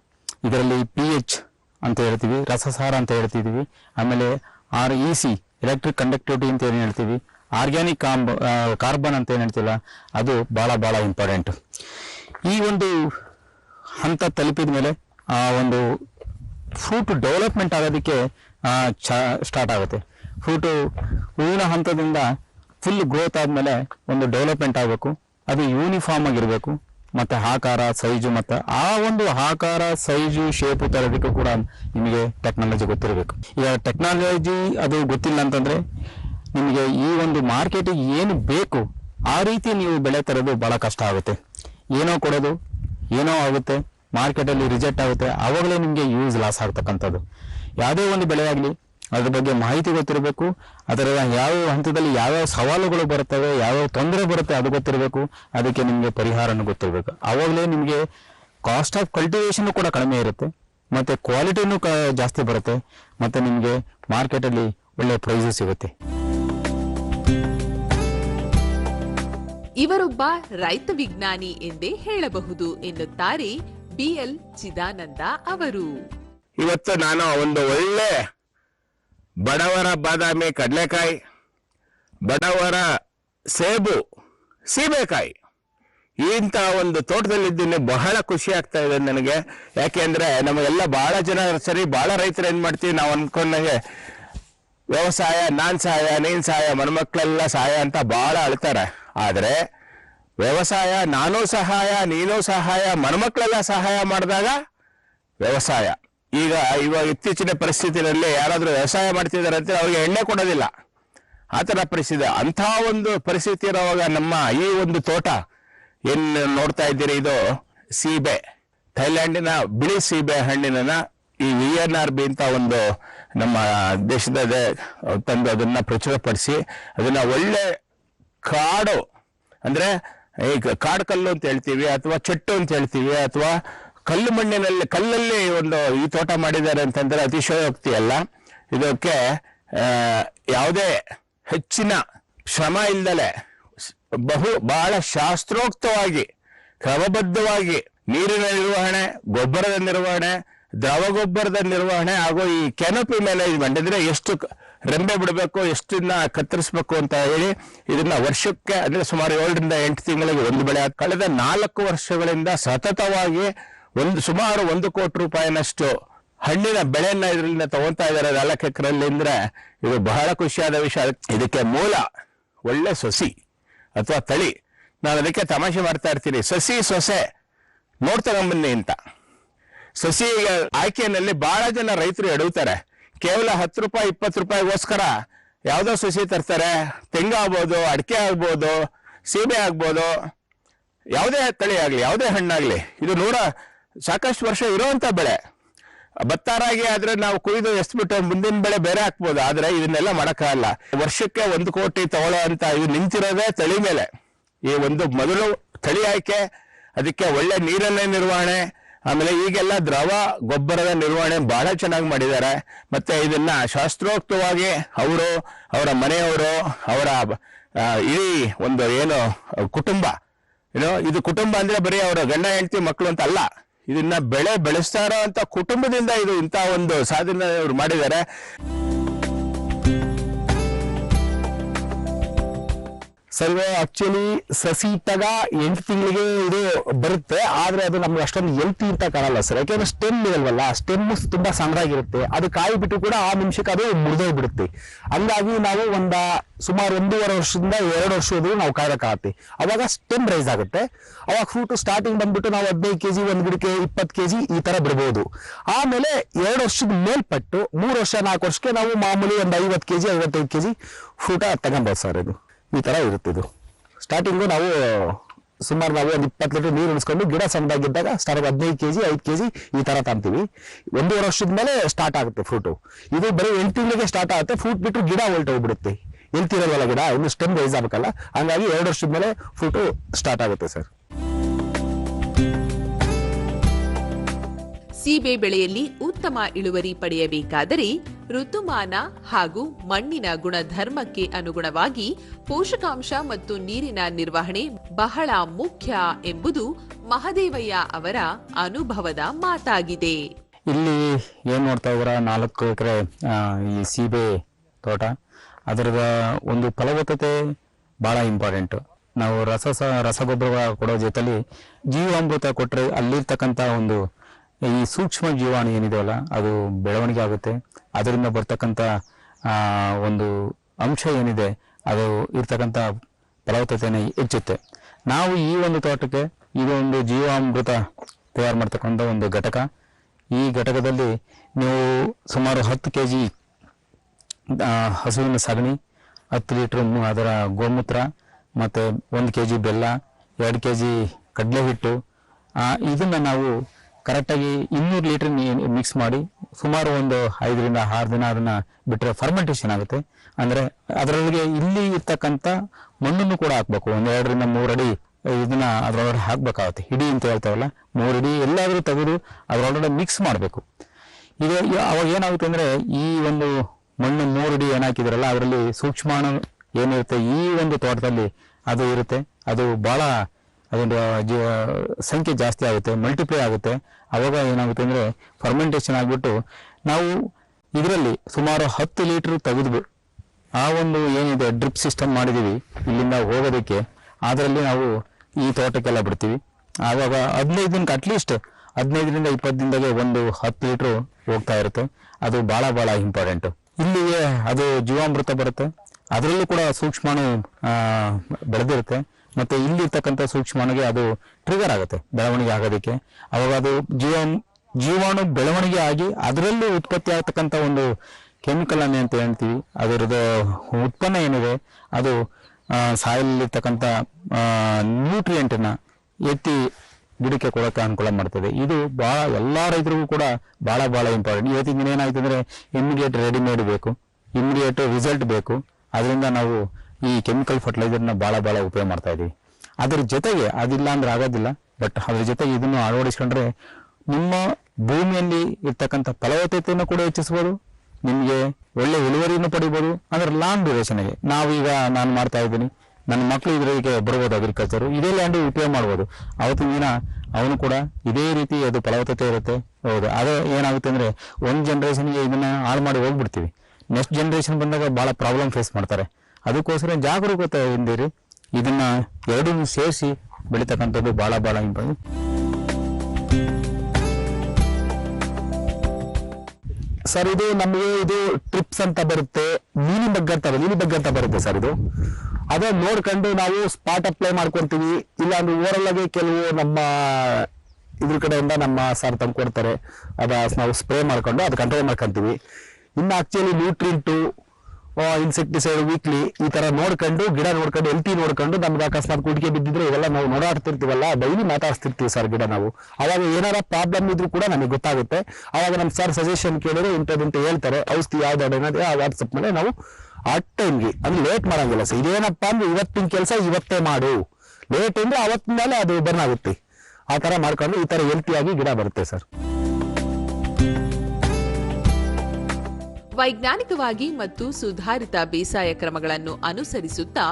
D: ಇದರಲ್ಲಿ ಪಿ ಎಚ್ ಅಂತ ಹೇಳ್ತೀವಿ, ರಸಸಾರ ಅಂತ ಹೇಳ್ತಿದೀವಿ, ಆಮೇಲೆ R E C electric conductivity ಅಂತ ಏನು ಹೇಳ್ತೀವಿ? ಆರ್ಗ್ಯಾನಿಕ್ ಕಾಂಬ್ ಕಾರ್ಬನ್ ಅಂತ ಏನು ಹೇಳ್ತಿಲ್ಲ ಅದು ಭಾಳ ಭಾಳ ಇಂಪಾರ್ಟೆಂಟ್ ಈ ಒಂದು ಹಂತ ತಲುಪಿದ ಮೇಲೆ, ಆ, ಒಂದು ಫ್ರೂಟ್ ಡೆವಲಪ್ಮೆಂಟ್ ಆಗೋದಕ್ಕೆ ಸ್ಟಾರ್ಟ್ ಆಗುತ್ತೆ. ಫ್ರೂಟು ಹೂವಿನ ಹಂತದಿಂದ ಫುಲ್ ಗ್ರೋತ್ ಆದಮೇಲೆ ಒಂದು ಡೆವಲಪ್ಮೆಂಟ್ ಆಗಬೇಕು. ಅದು ಯೂನಿಫಾರ್ಮ್ ಆಗಿರಬೇಕು. ಮತ್ತೆ ಆಕಾರ ಸೈಜು ಮತ್ತೆ ಆ ಒಂದು ಆಕಾರ ಸೈಜು ಶೇಪು ತರೋದಕ್ಕೂ ಕೂಡ ನಿಮಗೆ ಟೆಕ್ನಾಲಜಿ ಗೊತ್ತಿರಬೇಕು. ಈಗ ಟೆಕ್ನಾಲಜಿ ಅದು ಗೊತ್ತಿಲ್ಲ ಅಂತಂದ್ರೆ ನಿಮಗೆ ಈ ಒಂದು ಮಾರ್ಕೆಟಿಗೆ ಏನು ಬೇಕು ಆ ರೀತಿ ನೀವು ಬೆಳೆ ತರೋದು ಬಹಳ ಕಷ್ಟ ಆಗುತ್ತೆ. ಏನೋ ಕೊಡೋದು, ಏನೋ ಆಗುತ್ತೆ ಮಾರ್ಕೆಟಲ್ಲಿ ರಿಜೆಕ್ಟ್ ಆಗುತ್ತೆ ಆವಾಗಲೇ ನಿಮಗೆ ಯೂಸ್ ಲಾಸ್ ಆಗ್ತಕ್ಕಂಥದ್ದು. ಯಾವುದೇ ಒಂದು ಬೆಳೆ ಆಗಲಿ ಅದ್ರ ಬಗ್ಗೆ ಮಾಹಿತಿ ಗೊತ್ತಿರಬೇಕು. ಅದರ ಯಾವ ಹಂತದಲ್ಲಿ ಯಾವ್ಯಾವ ಸವಾಲುಗಳು ಬರ್ತವೆ ಯಾವ್ಯಾವ ತೊಂದರೆ ಬರುತ್ತೆ ಅದು ಗೊತ್ತಿರಬೇಕು. ಅದಕ್ಕೆ ನಿಮಗೆ ಪರಿಹಾರನೂ ಗೊತ್ತಿರಬೇಕು. ಆವಾಗಲೇ ನಿಮಗೆ ಕಾಸ್ಟ್ ಆಫ್ ಕಲ್ಟಿವೇಶನ್ ಕೂಡ ಕಡಿಮೆ ಇರುತ್ತೆ. ಮತ್ತೆ ಕ್ವಾಲಿಟಿನೂ ಕ ಜಾಸ್ತಿ ಬರುತ್ತೆ. ಮತ್ತೆ ನಿಮಗೆ ಮಾರ್ಕೆಟಲ್ಲಿ ಒಳ್ಳೆ ಪ್ರೈಸು ಸಿಗುತ್ತೆ.
C: ಇವರೊಬ್ಬ ರೈತ ವಿಜ್ಞಾನಿ ಎಂದೇ ಹೇಳಬಹುದು ಎನ್ನುತ್ತಾರೆ ಬಿಎಲ್ ಚಿದಾನಂದ ಅವರು.
F: ಇವತ್ತು ನಾನು ಒಂದು ಒಳ್ಳೆ ಬಡವರ ಬಾದಾಮಿ ಕಡಲೆಕಾಯಿ, ಬಡವರ ಸೇಬು, ಸೀಬೆಕಾಯಿ. ಇಂಥ ಒಂದು ತೋಟದಲ್ಲಿದ್ದೀನಿ, ಬಹಳ ಖುಷಿ ಆಗ್ತಾ ಇದೆ ನನಗೆ. ಯಾಕೆಂದ್ರೆ ನಮಗೆಲ್ಲ ಬಹಳ ಜನ ಸರಿ, ಬಹಳ ರೈತರು ಏನು ಮಾಡ್ತೀವಿ, ನಾವು ಅನ್ಕೊಂಡಂಗೆ ವ್ಯವಸಾಯ, ನಾನ್ ಸಹಾಯ ನೀನ್ ಸಹಾಯ ಮನ್ಮಕ್ಳೆಲ್ಲ ಸಹಾಯ ಅಂತ ಬಹಳ ಅಳ್ತಾರೆ. ಆದರೆ, ವ್ಯವಸಾಯ, ನಾನು ಸಹಾಯ, ನೀನು ಸಹಾಯ ಮನ್ಮಕ್ಳೆಲ್ಲ ಸಹಾಯ ಮಾಡಿದಾಗ ವ್ಯವಸಾಯ. ಈಗ, ಇವಾಗ ಇತ್ತೀಚಿನ ಪರಿಸ್ಥಿತಿಯಲ್ಲಿ ಯಾರಾದರೂ ವ್ಯವಸಾಯ ಮಾಡ್ತಿದ್ದಾರೆ ಅಂತ ಅವ್ರಿಗೆ ಎಣ್ಣೆ ಕೊಡೋದಿಲ್ಲ. ಆ ಥರ ಪರಿಸ್ಥಿತಿ. ಅಂಥ ಒಂದು ಪರಿಸ್ಥಿತಿ ಇರುವಾಗ ನಮ್ಮ ಈ ಒಂದು ತೋಟ, ಏನು ನೋಡ್ತಾ ಇದ್ದೀರಿ ಇದು? ಸೀಬೆ. ಥೈಲ್ಯಾಂಡಿನ ಬಿಳಿ ಸೀಬೆ ಹಣ್ಣಿನ ಈ ವಿ ಎನ್ ಆರ್ ಬಿ ಅಂತ ಒಂದು ನಮ್ಮ ದೇಶದ ತಂದು ಅದನ್ನ ಪ್ರಚುರಪಡಿಸಿ, ಅದನ್ನ ಒಳ್ಳೆ ಕಾಡು, ಅಂದ್ರೆ ಕಾಡು ಕಲ್ಲು ಅಂತ ಹೇಳ್ತೀವಿ, ಅಥವಾ ಚೆಟ್ಟು ಅಂತ ಹೇಳ್ತೀವಿ, ಅಥವಾ ಕಲ್ಲು ಮಣ್ಣಿನಲ್ಲಿ, ಕಲ್ಲಲ್ಲಿ ಒಂದು ಈ ತೋಟ ಮಾಡಿದ್ದಾರೆ ಅಂತಂದ್ರೆ ಅತಿಶಯೋಕ್ತಿ ಅಲ್ಲ. ಇದಕ್ಕೆ ಯಾವುದೇ ಹೆಚ್ಚಿನ ಶ್ರಮ ಇಲ್ದಲೆ ಬಹು, ಬಹಳ ಶಾಸ್ತ್ರೋಕ್ತವಾಗಿ, ಕ್ರಮಬದ್ಧವಾಗಿ ನೀರಿನ ನಿರ್ವಹಣೆ, ಗೊಬ್ಬರದ ನಿರ್ವಹಣೆ ದ್ರವ ಗೊಬ್ಬರದ ನಿರ್ವಹಣೆ ಹಾಗೂ ಈ ಕೆನಪಿ ಮ್ಯಾನೇಜ್ಮೆಂಟ್ ಮಂಡಿದ್ರೆ ಎಷ್ಟು ರೆಂಬೆ ಬಿಡಬೇಕು, ಎಷ್ಟನ್ನ ಕತ್ತರಿಸಬೇಕು ಅಂತ ಹೇಳಿ ಇದನ್ನ ವರ್ಷಕ್ಕೆ, ಅಂದ್ರೆ ಸುಮಾರು ಏಳರಿಂದ ಎಂಟು ತಿಂಗಳಿಗೆ ಒಂದು ಬೆಳೆ. ಕಳೆದ ನಾಲ್ಕು ವರ್ಷಗಳಿಂದ ಸತತವಾಗಿ ಒಂದು ಸುಮಾರು ಒಂದು ಕೋಟಿ ರೂಪಾಯಿನಷ್ಟು ಹಣ್ಣಿನ ಬೆಳೆಯನ್ನ ಇದರಿಂದ ತಗೊಂತಾ ಇದ್ದಾರೆ ನಾಲ್ಕು ಎಕರೆಲ್ಲಿ ಅಂದ್ರೆ ಇದು ಬಹಳ ಖುಷಿಯಾದ ವಿಷಯ. ಇದಕ್ಕೆ ಮೂಲ ಒಳ್ಳೆ ಸೊಸಿ ಅಥವಾ ತಳಿ. ನಾನು ಅದಕ್ಕೆ ತಮಾಷೆ ಮಾಡ್ತಾ ಇರ್ತೀನಿ. ಸಸಿ ಸೊಸೆ ನೋಡ್ತಗೊಂಬನ್ನಿ ಅಂತ. ಸಸಿ ಆಯ್ಕೆಯಲ್ಲಿ ಬಹಳ ಜನ ರೈತರು ಎಡುತ್ತಾರೆ ಕೇವಲ ಹತ್ತು ರೂಪಾಯಿ, ಇಪ್ಪತ್ತು ರೂಪಾಯಿಗೋಸ್ಕರ ಯಾವುದೋ ಸಸಿ ತರ್ತಾರೆ. ತೆಂಗು ಆಗ್ಬೋದು, ಅಡಿಕೆ ಆಗ್ಬೋದು, ಸೀಬೆ ಆಗ್ಬೋದು. ಯಾವುದೇ ತಳಿ ಆಗಲಿ, ಯಾವುದೇ ಹಣ್ಣಾಗಲಿ. ಇದು ನೂರ ಸಾಕಷ್ಟು ವರ್ಷ ಇರುವಂತ ಬೆಳೆ. ಭತ್ತಾರಾಗಿ ಆದ್ರೆ ನಾವು ಕುಯ್ದು ಎಸ್ಬಿಟ್ಟು ಮುಂದಿನ ಬೆಳೆ ಬೇರೆ ಹಾಕ್ಬೋದು. ಆದ್ರೆ ಇದನ್ನೆಲ್ಲ ಮಾಡೋಕ್ಕಾಗಲ್ಲ. ವರ್ಷಕ್ಕೆ ಒಂದು ಕೋಟಿ ತಗೊಳ್ಳೋ ಅಂತ ಇದು ನಿಂತಿರೋದೇ ತಳಿ ಮೇಲೆ. ಈ ಒಂದು ಮೊದಲು ತಳಿ ಆಯ್ಕೆ, ಅದಕ್ಕೆ ಒಳ್ಳೆ ನೀರನ್ನ ನಿರ್ವಹಣೆ, ಆಮೇಲೆ ಈಗೆಲ್ಲ ದ್ರವ, ಗೊಬ್ಬರದ ನಿರ್ವಹಣೆ ಬಹಳ ಚೆನ್ನಾಗಿ ಮಾಡಿದ್ದಾರೆ. ಮತ್ತೆ ಇದನ್ನ ಶಾಸ್ತ್ರೋಕ್ತವಾಗಿ ಅವರು, ಅವರ ಮನೆಯವರು, ಅವರ ಇಡೀ ಒಂದು ಏನು, ಕುಟುಂಬ. ಏನೋ, ಇದು ಕುಟುಂಬ ಅಂದ್ರೆ ಬರೀ ಅವರ ಗಂಡ, ಹೆಂಡತಿ ಮಕ್ಕಳು ಅಂತ ಅಲ್ಲ. ಇದನ್ನ ಬೆಳೆ ಬೆಳೆಸ್ತಾ ಅಂತ ಕುಟುಂಬದಿಂದ ಇದು ಇಂಥ ಒಂದು ಸಾಧನೆ ಇವ್ರು ಮಾಡಿದ್ದಾರೆ.
E: ಸರ್ ಆಕ್ಚುಲಿ ಸಸಿ ಇಟ್ಟಾಗ ಎಂಟು ತಿಂಗಳಿಗೆ ಇದು ಬರುತ್ತೆ. ಆದ್ರೆ ಅದು ನಮ್ಗೆ ಅಷ್ಟೊಂದು ಎಲ್ತಿ ಅಂತ ಕಾಣಲ್ಲ ಸರ್ ಯಾಕೆಂದ್ರೆ ಸ್ಟೆಮ್ ಇರಲ್ವಲ್ಲ ಸ್ಟೆಮ್ ತುಂಬಾ ಸಣ್ಣದಾಗಿರುತ್ತೆ. ಅದು ಕಾಯಿ ಬಿಟ್ಟು ಕೂಡ ಆ ನಿಮಿಷಕ್ಕೆ ಅದು ಮುರಿದೋಗ್ಬಿಡುತ್ತೆ. ಹಂಗಾಗಿ ನಾವು ಒಂದ ಸುಮಾರು ಒಂದೂವರೆ ವರ್ಷದಿಂದ ಎರಡು ವರ್ಷದ ನಾವು ಕಾಯ್ಬೇಕಾಗತ್ತೆ. ಅವಾಗ ಸ್ಟೆಮ್ ರೈಸ್ ಆಗುತ್ತೆ. ಅವಾಗ ಫ್ರೂಟ್ ಸ್ಟಾರ್ಟಿಂಗ್ ಬಂದ್ಬಿಟ್ಟು ನಾವು ಹದಿನೈದು ಕೆಜಿ, ಒಂದು ಗಿಡಕ್ಕೆ ಇಪ್ಪತ್ತು ಕೆಜಿ ಈ ತರ ಬಿಡ್ಬೋದು. ಆಮೇಲೆ ಎರಡು ವರ್ಷದ ಮೇಲ್ಪಟ್ಟು ಮೂರು ವರ್ಷ, ನಾಲ್ಕು ವರ್ಷಕ್ಕೆ ನಾವು ಮಾಮೂಲಿ ಒಂದು ಐವತ್ತು ಕೆಜಿ, ಐವತ್ತೈದು ಕೆಜಿ ಫ್ರೂಟ ತಗೊಂಬೋದು ಸರ್ ಇದು. ಈ ತರ ಇರುತ್ತೆ ಇದು. ಸ್ಟಾರ್ಟಿಂಗು ನಾವು ಸುಮಾರು ನಾವು ಒಂದು ಇಪ್ಪತ್ತು ಲೀಟರ್ ನೀರು ಉಳಿಸ್ಕೊಂಡು ಗಿಡ ಸಣ್ಣದಾಗಿದ್ದಾಗ ಸ್ಟಾರ್ಟ್ ಹದಿನೈದು ಕೆಜಿ, ಐದು ಕೆಜಿ ಈ ತರ ತಂತೀವಿ. ಒಂದೂವರೆ ವರ್ಷದ ಮೇಲೆ ಸ್ಟಾರ್ಟ್ ಆಗುತ್ತೆ ಫ್ರೂಟು ಇದು ಬರೀ ಎಂಟು ತಿಂಗಳಿಗೆ ಸ್ಟಾರ್ಟ್ ಆಗುತ್ತೆ ಫ್ರೂಟ್ ಬಿಟ್ಟು ಗಿಡ ಹೊಲ್ಟೋಗ್ಬಿಡುತ್ತೆ ಎಲ್ತಿರೋದಲ್ಲ ಗಿಡ, ಇನ್ನು ಸ್ಟೆಮ್ ರೈಸ್ ಆಗಬೇಕಲ್ಲ? ಹಂಗಾಗಿ ಎರಡು ವರ್ಷದ ಮೇಲೆ ಫ್ರೂಟು ಸ್ಟಾರ್ಟ್ ಆಗುತ್ತೆ ಸರ್
C: ಸೀಬೆ ಬೆಳೆಯಲ್ಲಿ ಉತ್ತಮ ಇಳುವರಿ ಪಡೆಯಬೇಕಾದರೆ ಋತುಮಾನ ಹಾಗೂ ಮಣ್ಣಿನ ಗುಣಧರ್ಮಕ್ಕೆ ಅನುಗುಣವಾಗಿ ಪೋಷಕಾಂಶ ಮತ್ತು ನೀರಿನ ನಿರ್ವಹಣೆ ಬಹಳ ಮುಖ್ಯ ಎಂಬುದು ಮಹದೇವಯ್ಯ ಅವರ ಅನುಭವದ ಮಾತಾಗಿದೆ.
D: ಇಲ್ಲಿ ಏನ್ ನೋಡ್ತಾ ಇದ್ರ ನಾಲ್ಕು ಎಕರೆ ಈ ಸೀಬೆ ತೋಟ. ಅದರದ ಒಂದು ಫಲವತ್ತತೆ ಬಹಳ ಇಂಪಾರ್ಟೆಂಟ್ ನಾವು ರಸ ರಸಗೊಬ್ಬರ ಕೊಡೋ ಜೊತೆಲಿ ಜೀವಾಮೃತ ಕೊಟ್ಟರೆ ಅಲ್ಲಿರ್ತಕ್ಕಂಥ ಒಂದು ಈ ಸೂಕ್ಷ್ಮ ಜೀವಾಣು ಏನಿದೆಯಲ್ಲ ಅದು ಬೆಳವಣಿಗೆ ಆಗುತ್ತೆ. ಅದರಿಂದ ಬರ್ತಕ್ಕಂಥ ಒಂದು ಅಂಶ ಏನಿದೆ, ಅದು ಇರ್ತಕ್ಕಂಥ ಫಲವತ್ತತೆಯನ್ನು ಹೆಚ್ಚುತ್ತೆ. ನಾವು ಈ ಒಂದು ತೋಟಕ್ಕೆ ಇದೊಂದು ಜೀವಾಮೃತ ತಯಾರು ಮಾಡ್ತಕ್ಕಂಥ ಒಂದು ಘಟಕ. ಈ ಘಟಕದಲ್ಲಿ ನೀವು ಸುಮಾರು ಹತ್ತು ಕೆ ಜಿ ಹಸುವಿನ ಸಗಣಿ, ಹತ್ತು ಲೀಟ್ರ್ ಅದರ ಗೋಮೂತ್ರ, ಮತ್ತು ಒಂದು ಕೆ ಜಿ ಬೆಲ್ಲ, ಎರಡು ಕೆ ಜಿ ಕಡಲೆ ಹಿಟ್ಟು ಇದನ್ನು ನಾವು ಕರೆಕ್ಟಾಗಿ ಇನ್ನೂರು ಲೀಟ್ರ್ ಮಿಕ್ಸ್ ಮಾಡಿ ಸುಮಾರು ಒಂದು ಐದರಿಂದ ಆರು ದಿನ ಅದನ್ನ ಬಿಟ್ಟರೆ ಫರ್ಮೆಂಟೇಷನ್ ಆಗುತ್ತೆ. ಅಂದರೆ ಅದರೊಳಗೆ ಇಲ್ಲಿ ಇರ್ತಕ್ಕಂಥ ಮಣ್ಣನ್ನು ಕೂಡ ಹಾಕ್ಬೇಕು. ಒಂದು ಎರಡರಿಂದ ಮೂರು ಅಡಿ ಇದನ್ನ ಅದರೊಳಗಡೆ ಹಾಕಬೇಕಾಗುತ್ತೆ. ಹಿಡಿ ಅಂತ ಹೇಳ್ತಾವಲ್ಲ ಮೂರು ಅಡಿ ಎಲ್ಲಾದರೂ ತೆಗೆದು ಅದರೊಳಗಡೆ ಮಿಕ್ಸ್ ಮಾಡಬೇಕು. ಈಗ ಅವಾಗ ಏನಾಗುತ್ತೆ ಅಂದ್ರೆ ಈ ಒಂದು ಮಣ್ಣು ಮೂರುಡಿ ಏನ್ ಹಾಕಿದ್ರಲ್ಲ, ಅದರಲ್ಲಿ ಸೂಕ್ಷ್ಮಾಣು ಏನಿರುತ್ತೆ ಈ ಒಂದು ತೋಟದಲ್ಲಿ ಅದು ಇರುತ್ತೆ. ಅದು ಬಹಳ ಅದೊಂದು ಸಂಖ್ಯೆ ಜಾಸ್ತಿ ಆಗುತ್ತೆ ಮಲ್ಟಿಪ್ಲೈ ಆಗುತ್ತೆ. ಆವಾಗ ಏನಾಗುತ್ತೆ ಅಂದರೆ ಫರ್ಮೆಂಟೇಷನ್ ಆಗಿಬಿಟ್ಟು, ನಾವು ಇದರಲ್ಲಿ ಸುಮಾರು ಹತ್ತು ಲೀಟ್ರ್ ತೆಗೆದು ಆ ಒಂದು ಏನಿದೆ ಡ್ರಿಪ್ ಸಿಸ್ಟಮ್ ಮಾಡಿದ್ದೀವಿ ಇಲ್ಲಿಂದ ಹೋಗೋದಕ್ಕೆ, ಅದರಲ್ಲಿ ನಾವು ಈ ತೋಟಕ್ಕೆಲ್ಲ ಬಿಡ್ತೀವಿ. ಆವಾಗ ಹದಿನೈದು ದಿನಕ್ಕೆ ಅಟ್ಲೀಸ್ಟ್ ಹದಿನೈದರಿಂದ ಇಪ್ಪತ್ತು ದಿನದಾಗೆ ಒಂದು ಹತ್ತು ಲೀಟ್ರು ಹೋಗ್ತಾ ಇರುತ್ತೆ. ಅದು ಭಾಳ ಭಾಳ ಇಂಪಾರ್ಟೆಂಟು ಇಲ್ಲಿಗೆ ಅದು ಜೀವಾಮೃತ ಬರುತ್ತೆ. ಅದರಲ್ಲೂ ಕೂಡ ಸೂಕ್ಷ್ಮಾಣು ಬೆಳೆದಿರುತ್ತೆ. ಮತ್ತೆ ಇಲ್ಲಿರ್ತಕ್ಕಂಥ ಸೂಕ್ಷ್ಮಾಣುಗೆ ಅದು ಟ್ರಿಗರ್ ಆಗುತ್ತೆ, ಬೆಳವಣಿಗೆ ಆಗೋದಕ್ಕೆ. ಅವಾಗ ಅದು ಜೀವ, ಜೀವಾಣು ಬೆಳವಣಿಗೆ ಆಗಿ ಅದರಲ್ಲೂ ಉತ್ಪತ್ತಿ ಆಗ್ತಕ್ಕಂಥ ಒಂದು ಕೆಮಿಕಲ್ ಅನ್ನೇ ಅಂತ ಹೇಳ್ತೀವಿ. ಅದರದ್ದು ಉತ್ಪನ್ನ ಏನಿದೆ, ಅದು ಸಾಯಿಲ್ ಇರ್ತಕ್ಕಂಥ ನ್ಯೂಟ್ರಿಯೆಂಟನ್ನ ಎತ್ತಿ ಗಿಡಕ್ಕೆ ಕೊಡೋಕೆ ಅನುಕೂಲ ಮಾಡ್ತದೆ. ಇದು ಬಹಳ, ಎಲ್ಲ ರೈತರಿಗೂ ಕೂಡ ಬಹಳ ಬಹಳ ಇಂಪಾರ್ಟೆಂಟ್ ಇವತ್ತಿನ ದಿನ ಏನಾಯ್ತು ಅಂದರೆ ಇಮಿಡಿಯೇಟ್ ರೆಡಿಮೇಡ್ ಬೇಕು ಇಮಿಡಿಯೇಟ್ ರಿಸಲ್ಟ್ ಬೇಕು. ಅದರಿಂದ ನಾವು ಈ ಕೆಮಿಕಲ್ ಫರ್ಟಿಲೈಸರ್ನ ಬಹಳ ಬಹಳ ಉಪಯೋಗ ಮಾಡ್ತಾ ಇದೀವಿ. ಅದ್ರ ಜೊತೆಗೆ ಅದಿಲ್ಲ ಅಂದ್ರೆ ಆಗೋದಿಲ್ಲ ಬಟ್ ಅದ್ರ ಜೊತೆಗೆ ಇದನ್ನು ಅಳವಡಿಸ್ಕೊಂಡ್ರೆ ನಿಮ್ಮ ಭೂಮಿಯಲ್ಲಿ ಇರ್ತಕ್ಕಂಥ ಫಲವತ್ತತೆಯನ್ನು ಕೂಡ ಹೆಚ್ಚಿಸಬಹುದು ನಿಮಗೆ ಒಳ್ಳೆ ಇಳುವರಿಯನ್ನು ಪಡಿಬೋದು ಅಂದ್ರೆ ಲಾಂಗ್ ಡ್ಯೂರೇಷನ್ಗೆ ನಾವೀಗ ನಾನು ಮಾಡ್ತಾ ಇದ್ದೀನಿ. ನನ್ನ ಮಕ್ಕಳು ಇದರಿಗೆ ಬರ್ಬೋದು ಅಗ್ರಿಕಲ್ಚರ್ ಇದೇ ಲ್ಯಾಂಡ್ ಉಪಯೋಗ ಮಾಡ್ಬೋದು. ಅವತ್ತಿನ ದಿನ ಅವನು ಕೂಡ ಇದೇ ರೀತಿ ಅದು ಫಲವತ್ತತೆ ಇರುತ್ತೆ. ಹೌದು. ಅದೇ ಏನಾಗುತ್ತೆ ಅಂದ್ರೆ ಒಂದು ಜನರೇಷನ್ಗೆ ಇದನ್ನ ಹಾಳು ಮಾಡಿ ಹೋಗ್ಬಿಡ್ತೀವಿ. ನೆಕ್ಸ್ಟ್ ಜನರೇಷನ್ ಬಂದಾಗ ಬಹಳ ಪ್ರಾಬ್ಲಮ್ ಫೇಸ್ ಮಾಡ್ತಾರೆ. ಅದಕ್ಕೋಸ್ಕರ ಜಾಗರೂಕತೆ ಹೊಂದಿರಿ. ಇದನ್ನ ಎರಡನ್ನೂ ಸೇರಿಸಿ ಬೆಳೀತಕ್ಕಂಥದ್ದು ಬಹಳ ಬಹಳ ಇಂಪಾರ್ಟೆಂಟ್.
E: ಸರ್, ಇದು ನಮಗೆ ಇದು ಟ್ರಿಪ್ಸ್ ಅಂತ ಬರುತ್ತೆ. ನೀಲಿ ಬಗ್ಗೆ ಅಂತ ಮೀನಿನ ಬಗ್ಗೆ ಅಂತ ಬರುತ್ತೆ ಸರ್ ಇದು. ಅದೇ ನೋಡ್ಕೊಂಡು ನಾವು ಸ್ಪಾಟ್ ಅಪ್ಲೈ ಮಾಡ್ಕೊಂತೀವಿ. ಇಲ್ಲ ಅಂದ್ರೆ ಆಗಿ ಕೆಲವು ನಮ್ಮ ಇದ್ರ ಕಡೆಯಿಂದ ನಮ್ಮ ಸರ್ ತಂದು ಕೊಡ್ತಾರೆ. ಅದ ನಾವು ಸ್ಪ್ರೇ ಮಾಡ್ಕೊಂಡು ಅದು ಕಂಟ್ರೋಲ್ ಮಾಡ್ಕೊಂತೀವಿ. ಇನ್ನು ಆಕ್ಚುಲಿ ನ್ಯೂಟ್ರಿಂಟು ಇನ್ಸೆಕ್ಟಿಸೈಡ್ ವೀಕ್ಲಿ ಈ ತರ ನೋಡ್ಕೊಂಡು, ಗಿಡ ನೋಡ್ಕೊಂಡು ಹೆಲ್ತಿ ನೋಡ್ಕೊಂಡು, ನಮ್ಗೆ ಅಕಸ್ಮಾತ್ ಕುಡಿಕೆ ಬಿದ್ದಿದ್ರೆ ಇವೆಲ್ಲ ನಾವು ನೋಡಾಡ್ತಿರ್ತೀವಲ್ಲ, ಡೈಲಿ ಮಾತಾಡ್ತಿರ್ತೀವಿ ಸರ್ ಗಿಡ ನಾವು. ಅವಾಗ ಏನಾರ ಪ್ರಾಬ್ಲಮ್ ಇದ್ರೂ ಕೂಡ ನಮಗೆ ಗೊತ್ತಾಗುತ್ತೆ. ಅವಾಗ ನಮ್ಮ ಸರ್ ಸಜೆಷನ್ ಕೇಳಿದ್ರೆ ಇಂಥದ್ದಂತ ಹೇಳ್ತಾರೆ, ಔಷಧಿ ಯಾವ್ದು ಏನಾದ್ರೆ, ಆ ವಾಟ್ಸಪ್ ಮೇಲೆ ನಾವು ಆ ಟೈಮ್ಗೆ ಅಂದ್ರೆ ಲೇಟ್ ಮಾಡಂಗಿಲ್ಲ ಸರ್ ಇದೇನಪ್ಪ ಅಂದ್ರೆ ಇವತ್ತಿನ ಕೆಲಸ ಇವತ್ತೇ ಮಾಡು. ಲೇಟ್ ಅಂದ್ರೆ ಅವತ್ತಿನ ಮೇಲೆ ಅದು ಬರ್ನ್ ಆಗುತ್ತೆ. ಆ ತರ ಮಾಡ್ಕೊಂಡು ಈ ತರ ಹೆಲ್ತಿಯಾಗಿ ಗಿಡ ಬರುತ್ತೆ ಸರ್
C: ವೈಜ್ಞಾನಿಕವಾಗಿ ಮತ್ತು ಸುಧಾರಿತ ಬೇಸಾಯ ಕ್ರಮಗಳನ್ನು ಅನುಸರಿಸುತ್ತಾ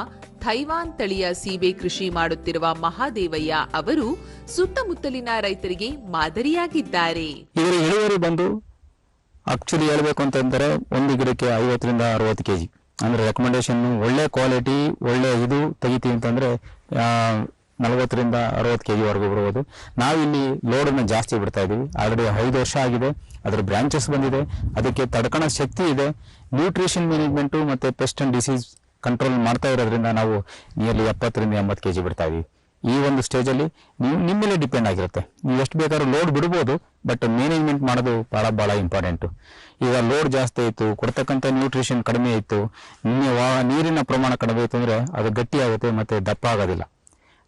C: ಥೈವಾನ್ ತಳಿಯ ಸೀಬೆ ಕೃಷಿ ಮಾಡುತ್ತಿರುವ ಮಹಾದೇವಯ್ಯ ಅವರು ಸುತ್ತಮುತ್ತಲಿನ ರೈತರಿಗೆ ಮಾದರಿಯಾಗಿದ್ದಾರೆ.
D: ಇದರ ಇಳುವರಿ ಬಂದು ಆಕ್ಚುಲಿ ಹೇಳಬೇಕು ಅಂತಂದ್ರೆ ಒಂದು ಗಿಡಕ್ಕೆ ಐವತ್ತರಿಂದ ಅರವತ್ತು ಕೆಜಿ. ಅಂದ್ರೆ ರೆಕಮೆಂಡೇಶನ್ ಒಳ್ಳೆ ಕ್ವಾಲಿಟಿ ಒಳ್ಳೆ ಇದು ತೆಗಿತೀವಿ ಅಂತಂದ್ರೆ ನಲವತ್ತರಿಂದ ಅರವತ್ತು ಕೆ ಜಿವರೆಗೂ ಬರ್ಬೋದು ನಾವಿಲ್ಲಿ ಲೋಡನ್ನು ಜಾಸ್ತಿ ಬಿಡ್ತಾ ಇದ್ದೀವಿ ಆಲ್ರೆಡಿ ಐದು ವರ್ಷ ಆಗಿದೆ. ಅದರ ಬ್ರಾಂಚಸ್ ಬಂದಿದೆ. ಅದಕ್ಕೆ ತಡ್ಕಣ ಶಕ್ತಿ ಇದೆ. ನ್ಯೂಟ್ರಿಷನ್ ಮ್ಯಾನೇಜ್ಮೆಂಟು ಮತ್ತೆ ಪೆಸ್ಟ್ ಅಂಡ್ ಡಿಸೀಸ್ ಕಂಟ್ರೋಲ್ ಮಾಡ್ತಾ ಇರೋದ್ರಿಂದ ನಾವು ನಿಯರ್ಲಿ ಎಪ್ಪತ್ತರಿಂದ ಎಂಬತ್ತು ಕೆ ಜಿ ಬಿಡ್ತಾ ಈ ಒಂದು ಸ್ಟೇಜಲ್ಲಿ ನೀವು ನಿಮ್ಮ ಮೇಲೆ ಡಿಪೆಂಡ್ ಆಗಿರುತ್ತೆ. ನೀವು ಎಷ್ಟು ಬೇಕಾದ್ರೂ ಲೋಡ್ ಬಿಡ್ಬೋದು ಬಟ್ ಮ್ಯಾನೇಜ್ಮೆಂಟ್ ಮಾಡೋದು ಭಾಳ ಭಾಳ ಇಂಪಾರ್ಟೆಂಟು ಈಗ ಲೋಡ್ ಜಾಸ್ತಿ ಇತ್ತು ಕೊಡ್ತಕ್ಕಂಥ ನ್ಯೂಟ್ರಿಷನ್ ಕಡಿಮೆ ಇತ್ತು ನೀರಿನ ಪ್ರಮಾಣ ಕಡಿಮೆ ಇತ್ತು ಅಂದರೆ ಅದು ಗಟ್ಟಿ ಆಗುತ್ತೆ ಮತ್ತು ದಪ್ಪ ಆಗೋದಿಲ್ಲ.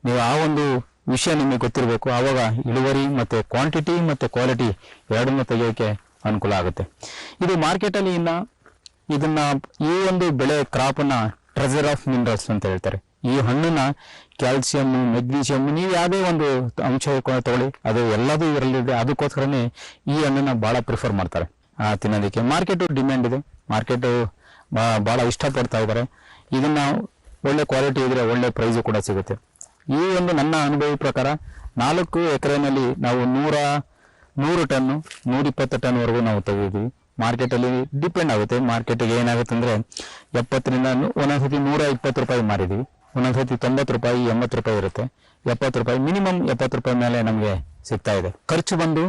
D: ನೀವು ಆ ಒಂದು ವಿಷಯ ನಿಮಗೆ ಗೊತ್ತಿರಬೇಕು. ಆವಾಗ ಇಳುವರಿ ಮತ್ತು ಕ್ವಾಂಟಿಟಿ ಮತ್ತು ಕ್ವಾಲಿಟಿ ಎರಡನ್ನೂ ತೆಗೆಯೋಕ್ಕೆ ಅನುಕೂಲ ಆಗುತ್ತೆ. ಇದು ಮಾರ್ಕೆಟಲ್ಲಿ ಇನ್ನು ಇದನ್ನ ಈ ಒಂದು ಬೆಳೆ ಕ್ರಾಪನ್ನು ಟ್ರೆಜರ್ ಆಫ್ ಮಿನರಲ್ಸ್ ಅಂತ ಹೇಳ್ತಾರೆ. ಈ ಹಣ್ಣನ್ನ ಕ್ಯಾಲ್ಸಿಯಂ ಮೆಗ್ನೀಷಿಯಂ ನೀವು ಯಾವುದೇ ಒಂದು ಅಂಶ ತಗೊಳ್ಳಿ. ಅದು ಎಲ್ಲದೂ ಇದರಲ್ಲಿದೆ ಅದಕ್ಕೋಸ್ಕರನೇ ಈ ಹಣ್ಣನ್ನ ಬಹಳ ಪ್ರಿಫರ್ ಮಾಡ್ತಾರೆ. ಆ, ತಿನ್ನೋದಕ್ಕೆ ಮಾರ್ಕೆಟು ಡಿಮ್ಯಾಂಡ್ ಇದೆ. ಮಾರ್ಕೆಟು ಬಹಳ ಇಷ್ಟಪಡ್ತಾ ಇದ್ದಾರೆ. ಇದನ್ನ ಒಳ್ಳೆ ಕ್ವಾಲಿಟಿ ಇದ್ರೆ ಒಳ್ಳೆ ಪ್ರೈಸು ಕೂಡ ಸಿಗುತ್ತೆ. ಈ ಒಂದು ನನ್ನ ಅನುಭವ ಪ್ರಕಾರ ನಾಲ್ಕು ಎಕರೆನಲ್ಲಿ ನಾವು ನೂರ, ನೂರು ಟನ್ನು ನೂರಿಪ್ಪತ್ತು ಟನ್ವರೆಗೂ ನಾವು ತೆಗೆದಿದ್ದೀವಿ ಮಾರ್ಕೆಟಲ್ಲಿ ಡಿಪೆಂಡ್ ಆಗುತ್ತೆ. ಮಾರ್ಕೆಟಿಗೆ ಏನಾಗುತ್ತೆ ಅಂದರೆ ಎಪ್ಪತ್ತರಿಂದ ಒಂದೊಂದು ಒಂದೊಂದ್ಸತಿ ನೂರ ಇಪ್ಪತ್ತು ರೂಪಾಯಿ ಮಾರಿದ್ದೀವಿ ಒಂದೊಂದ್ಸತಿ ತೊಂಬತ್ತು ರೂಪಾಯಿ, ಎಂಬತ್ತು ರೂಪಾಯಿ ಇರುತ್ತೆ. ಎಪ್ಪತ್ತು ರೂಪಾಯಿ ಮಿನಿಮಮ್ ಎಪ್ಪತ್ತು ರೂಪಾಯಿ ಮೇಲೆ ನಮಗೆ ಸಿಗ್ತಾ ಇದೆ. ಖರ್ಚು ಬಂದು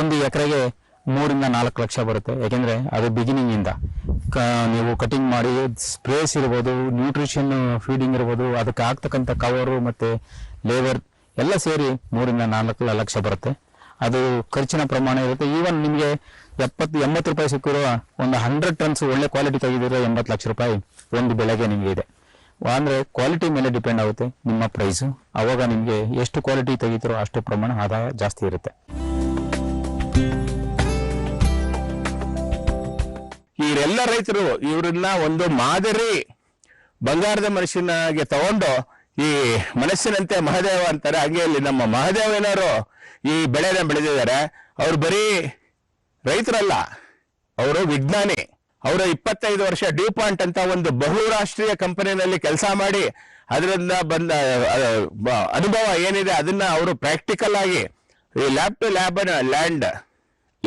D: ಒಂದು ಎಕರೆಗೆ ಮೂರಿಂದ ನಾಲ್ಕು ಲಕ್ಷ ಬರುತ್ತೆ. ಯಾಕೆಂದರೆ ಅದು ಬಿಗಿನಿಂಗ್ ಇಂದ. ಕ- ನೀವು ಕಟಿಂಗ್ ಮಾಡಿ ಸ್ಪ್ರೇಸ್ ಇರ್ಬೋದು ನ್ಯೂಟ್ರಿಷನ್ ಫೀಡಿಂಗ್ ಇರ್ಬೋದು, ಅದಕ್ಕೆ ಆಗ್ತಕ್ಕಂಥ ಕವರು ಮತ್ತೆ ಲೇಬರ್ ಎಲ್ಲ ಸೇರಿ ಮೂರಿಂದ ನಾಲ್ಕು ಲಕ್ಷ ಬರುತ್ತೆ. ಅದು ಖರ್ಚಿನ ಪ್ರಮಾಣ ಇರುತ್ತೆ. ಈವನ್ ನಿಮಗೆ ಎಪ್ಪತ್ತು, ಎಂಬತ್ತು ರೂಪಾಯಿ ಸಿಕ್ಕಿರುವ ಒಂದು ಹಂಡ್ರೆಡ್ ಟನ್ಸ್ ಒಳ್ಳೆ ಕ್ವಾಲಿಟಿ ತೆಗೆದಿರೋ ಎಂಬತ್ತು ಲಕ್ಷ ರೂಪಾಯಿ ಒಂದು ಬೆಳೆಗೆ ನಿಮಗೆ ಇದೆ. ಅಂದರೆ ಕ್ವಾಲಿಟಿ ಮೇಲೆ ಡಿಪೆಂಡ್ ಆಗುತ್ತೆ ನಿಮ್ಮ ಪ್ರೈಸು ಅವಾಗ ನಿಮಗೆ ಎಷ್ಟು ಕ್ವಾಲಿಟಿ ತೆಗಿತೀರೋ ಅಷ್ಟು ಪ್ರಮಾಣ ಆದಾಯ ಜಾಸ್ತಿ ಇರುತ್ತೆ.
F: ಇವರೆಲ್ಲ ರೈತರು, ಇವರನ್ನ ಒಂದು ಮಾದರಿ ಬಂಗಾರದ ಮನುಷ್ಯನಾಗೆ ತಗೊಂಡು ಈ ಮನಸ್ಸಿನಂತೆ ಮಹದೇವ ಅಂತಾರೆ. ಹಾಗೆ ಇಲ್ಲಿ ನಮ್ಮ ಮಹದೇವನವರು ಈ ಬೆಳೆನ ಬೆಳೆದಿದ್ದಾರೆ. ಅವ್ರು ಬರೀ ರೈತರಲ್ಲ, ಅವರು ವಿಜ್ಞಾನಿ. ಅವರು ಇಪ್ಪತ್ತೈದು ವರ್ಷ ಡ್ಯೂ ಪಾಯಿಂಟ್ ಅಂತ ಒಂದು ಬಹುರಾಷ್ಟ್ರೀಯ ಕಂಪನಿನಲ್ಲಿ ಕೆಲಸ ಮಾಡಿ ಅದರಿಂದ ಬಂದ ಅನುಭವ ಏನಿದೆ, ಅದನ್ನ ಅವರು ಪ್ರಾಕ್ಟಿಕಲ್ ಆಗಿ ಈ lab to lab land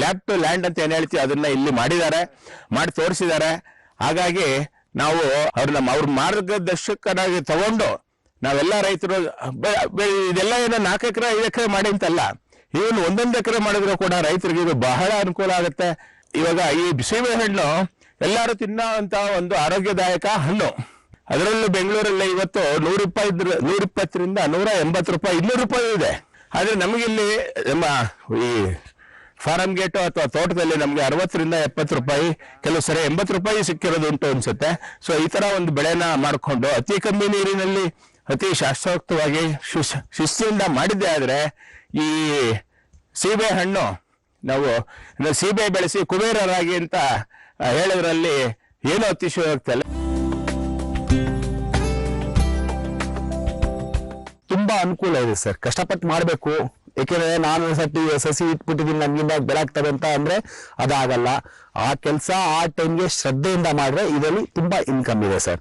F: lab to land ಅಂತ ಏನು ಹೇಳ್ತೀವಿ, ಅದನ್ನ ಇಲ್ಲಿ ಮಾಡಿದ್ದಾರೆ, ಮಾಡಿ ತೋರಿಸಿದ್ದಾರೆ. ಹಾಗಾಗಿ ನಾವು ಅವ್ರನ್ನ, ಅವ್ರ ಮಾರ್ಗದರ್ಶಕರಾಗಿ ತಗೊಂಡು ನಾವೆಲ್ಲ ರೈತರು ಇದೆಲ್ಲ ಏನೋ ನಾಲ್ಕು ಎಕರೆ, ಐದು ಎಕರೆ ಮಾಡಿ ಅಂತಲ್ಲ ಇವನ್ ಒಂದೊಂದು ಎಕರೆ ಮಾಡಿದ್ರು ಕೂಡ ರೈತರಿಗೆ ಇದು ಬಹಳ ಅನುಕೂಲ ಆಗುತ್ತೆ. ಇವಾಗ ಈ ಬಿಸಿಬೆ ಹಣ್ಣು ಎಲ್ಲರೂ ತಿನ್ನುವಂತ ಒಂದು ಆರೋಗ್ಯದಾಯಕ ಹಣ್ಣು. ಅದರಲ್ಲೂ ಬೆಂಗಳೂರಲ್ಲಿ ಇವತ್ತು ನೂರ ರೂಪಾಯಿ ನೂರ ಇಪ್ಪತ್ತರಿಂದ ನೂರ ಎಂಬತ್ತು ರೂಪಾಯಿ, ಇನ್ನೂರು ರೂಪಾಯಿ ಇದೆ. ಆದ್ರೆ ನಮಗಿಲ್ಲಿ ನಮ್ಮ ಈ ಫಾರಂ ಗೇಟು ಅಥವಾ ತೋಟದಲ್ಲಿ ನಮಗೆ ಅರವತ್ತರಿಂದ ಎಪ್ಪತ್ತು ರೂಪಾಯಿ, ಕೆಲವು ಸರಿ ಎಂಬತ್ತು ರೂಪಾಯಿ ಸಿಕ್ಕಿರೋದು ಉಂಟು ಅನ್ಸುತ್ತೆ. ಸೊ ಈ ತರ ಒಂದು ಬೆಳೆನ ಮಾಡಿಕೊಂಡು ಅತಿ ಕಮ್ಮಿ ನೀರಿನಲ್ಲಿ ಅತಿ ಶಾಸ್ತ್ರೋಕ್ತವಾಗಿ ಶಿಸ್ತಿಯಿಂದ ಮಾಡಿದ್ದೆ ಆದ್ರೆ ಈ ಸೀಬೆ ಹಣ್ಣು ನಾವು ಸೀಬೆ ಬೆಳೆಸಿ ಕುಬೇರರಾಗಿ ಅಂತ ಹೇಳೋದ್ರಲ್ಲಿ ಏನೋ ಅತಿಶಯೋಕ್ತಿ ಅಲ್ಲ
E: ತುಂಬಾ ಅನುಕೂಲ ಇದೆ ಸರ್. ಕಷ್ಟಪಟ್ಟು ಮಾಡಬೇಕು. ಯಾಕೆಂದ್ರೆ ನಾನು ಸಟ್ಟಿ ಸಸಿ ಇಟ್ಬಿಟ್ಟಿದ್ದೀನಿ ನನ್ಗಿಂದ ಬೆಳಗ್ತದೆ ಅಂತ ಅಂದ್ರೆ ಅದಾಗಲ್ಲ. ಆ ಕೆಲಸ ಆ ಟೈಮ್ಗೆ ಶ್ರದ್ಧೆಯಿಂದ ಮಾಡಿದ್ರೆ ಇದರಲ್ಲಿ ತುಂಬಾ ಇನ್ಕಮ್ ಇದೆ ಸರ್.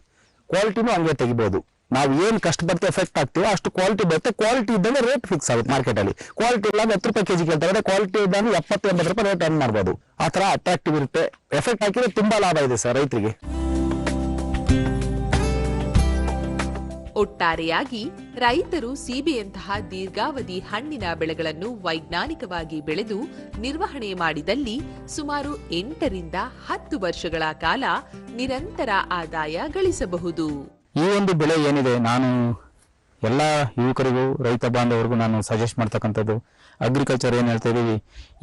E: ಕ್ವಾಲಿಟಿನೂ ಹಂಗೆ ತೆಗಿಬಹುದು ನಾವು ಏನ್ ಕಷ್ಟಪಡ್ತೀವಿ ಎಫೆಕ್ಟ್ ಆಗ್ತೀವೋ ಅಷ್ಟು ಕ್ವಾಲಿಟಿ ಬರುತ್ತೆ. ಕ್ವಾಲಿಟಿ ಇದ್ದಂಗೆ ರೇಟ್ ಫಿಕ್ಸ್ ಆಗುತ್ತೆ ಮಾರ್ಕೆಟ್ ಅಲ್ಲಿ. ಕ್ವಾಲಿಟಿ ಇಲ್ಲ ಹತ್ತು ರೂಪಾಯಿ ಕೆಜಿ ಕೇಳ್ತಾರೆ. ಕ್ವಾಲಿಟಿ ಇದ್ದಂಗೆ ಎಪ್ಪತ್ತು, ಎಂಬತ್ತು ರೂಪಾಯಿ ರೇಟ್ ಅರ್ನ್ ಮಾಡ್ಬೋದು. ಆ ತರ ಅಟ್ರಾಕ್ಟಿವ್ ಇರುತ್ತೆ. ಎಫೆಕ್ಟ್ ಹಾಕಿದ್ರೆ ತುಂಬಾ ಲಾಭ ಇದೆ ಸರ್ ರೈತರಿಗೆ.
C: ಒಟ್ಟಾರೆಯಾಗಿ ರೈತರು ಸೀಬೆಯಂತಹ ದೀರ್ಘಾವಧಿ ಹಣ್ಣಿನ ಬೆಳೆಗಳನ್ನು ವೈಜ್ಞಾನಿಕವಾಗಿ ಬೆಳೆದು ನಿರ್ವಹಣೆ ಮಾಡಿದಲ್ಲಿ ಸುಮಾರು ಎಂಟರಿಂದ ಹತ್ತು ವರ್ಷಗಳ ಕಾಲ ನಿರಂತರ ಆದಾಯ ಗಳಿಸಬಹುದು.
D: ಈ ಒಂದು ಬೆಳೆ ಏನಿದೆ, ನಾನು ಎಲ್ಲ ಯುವಕರಿಗೂ, ರೈತ ಬಾಂಧವರಿಗೂ ನಾನು ಸಜೆಸ್ಟ್ ಮಾಡ್ತಕ್ಕಂಥದ್ದು ಅಗ್ರಿಕಲ್ಚರ್ ಏನು ಹೇಳ್ತಾ ಇದೀವಿ,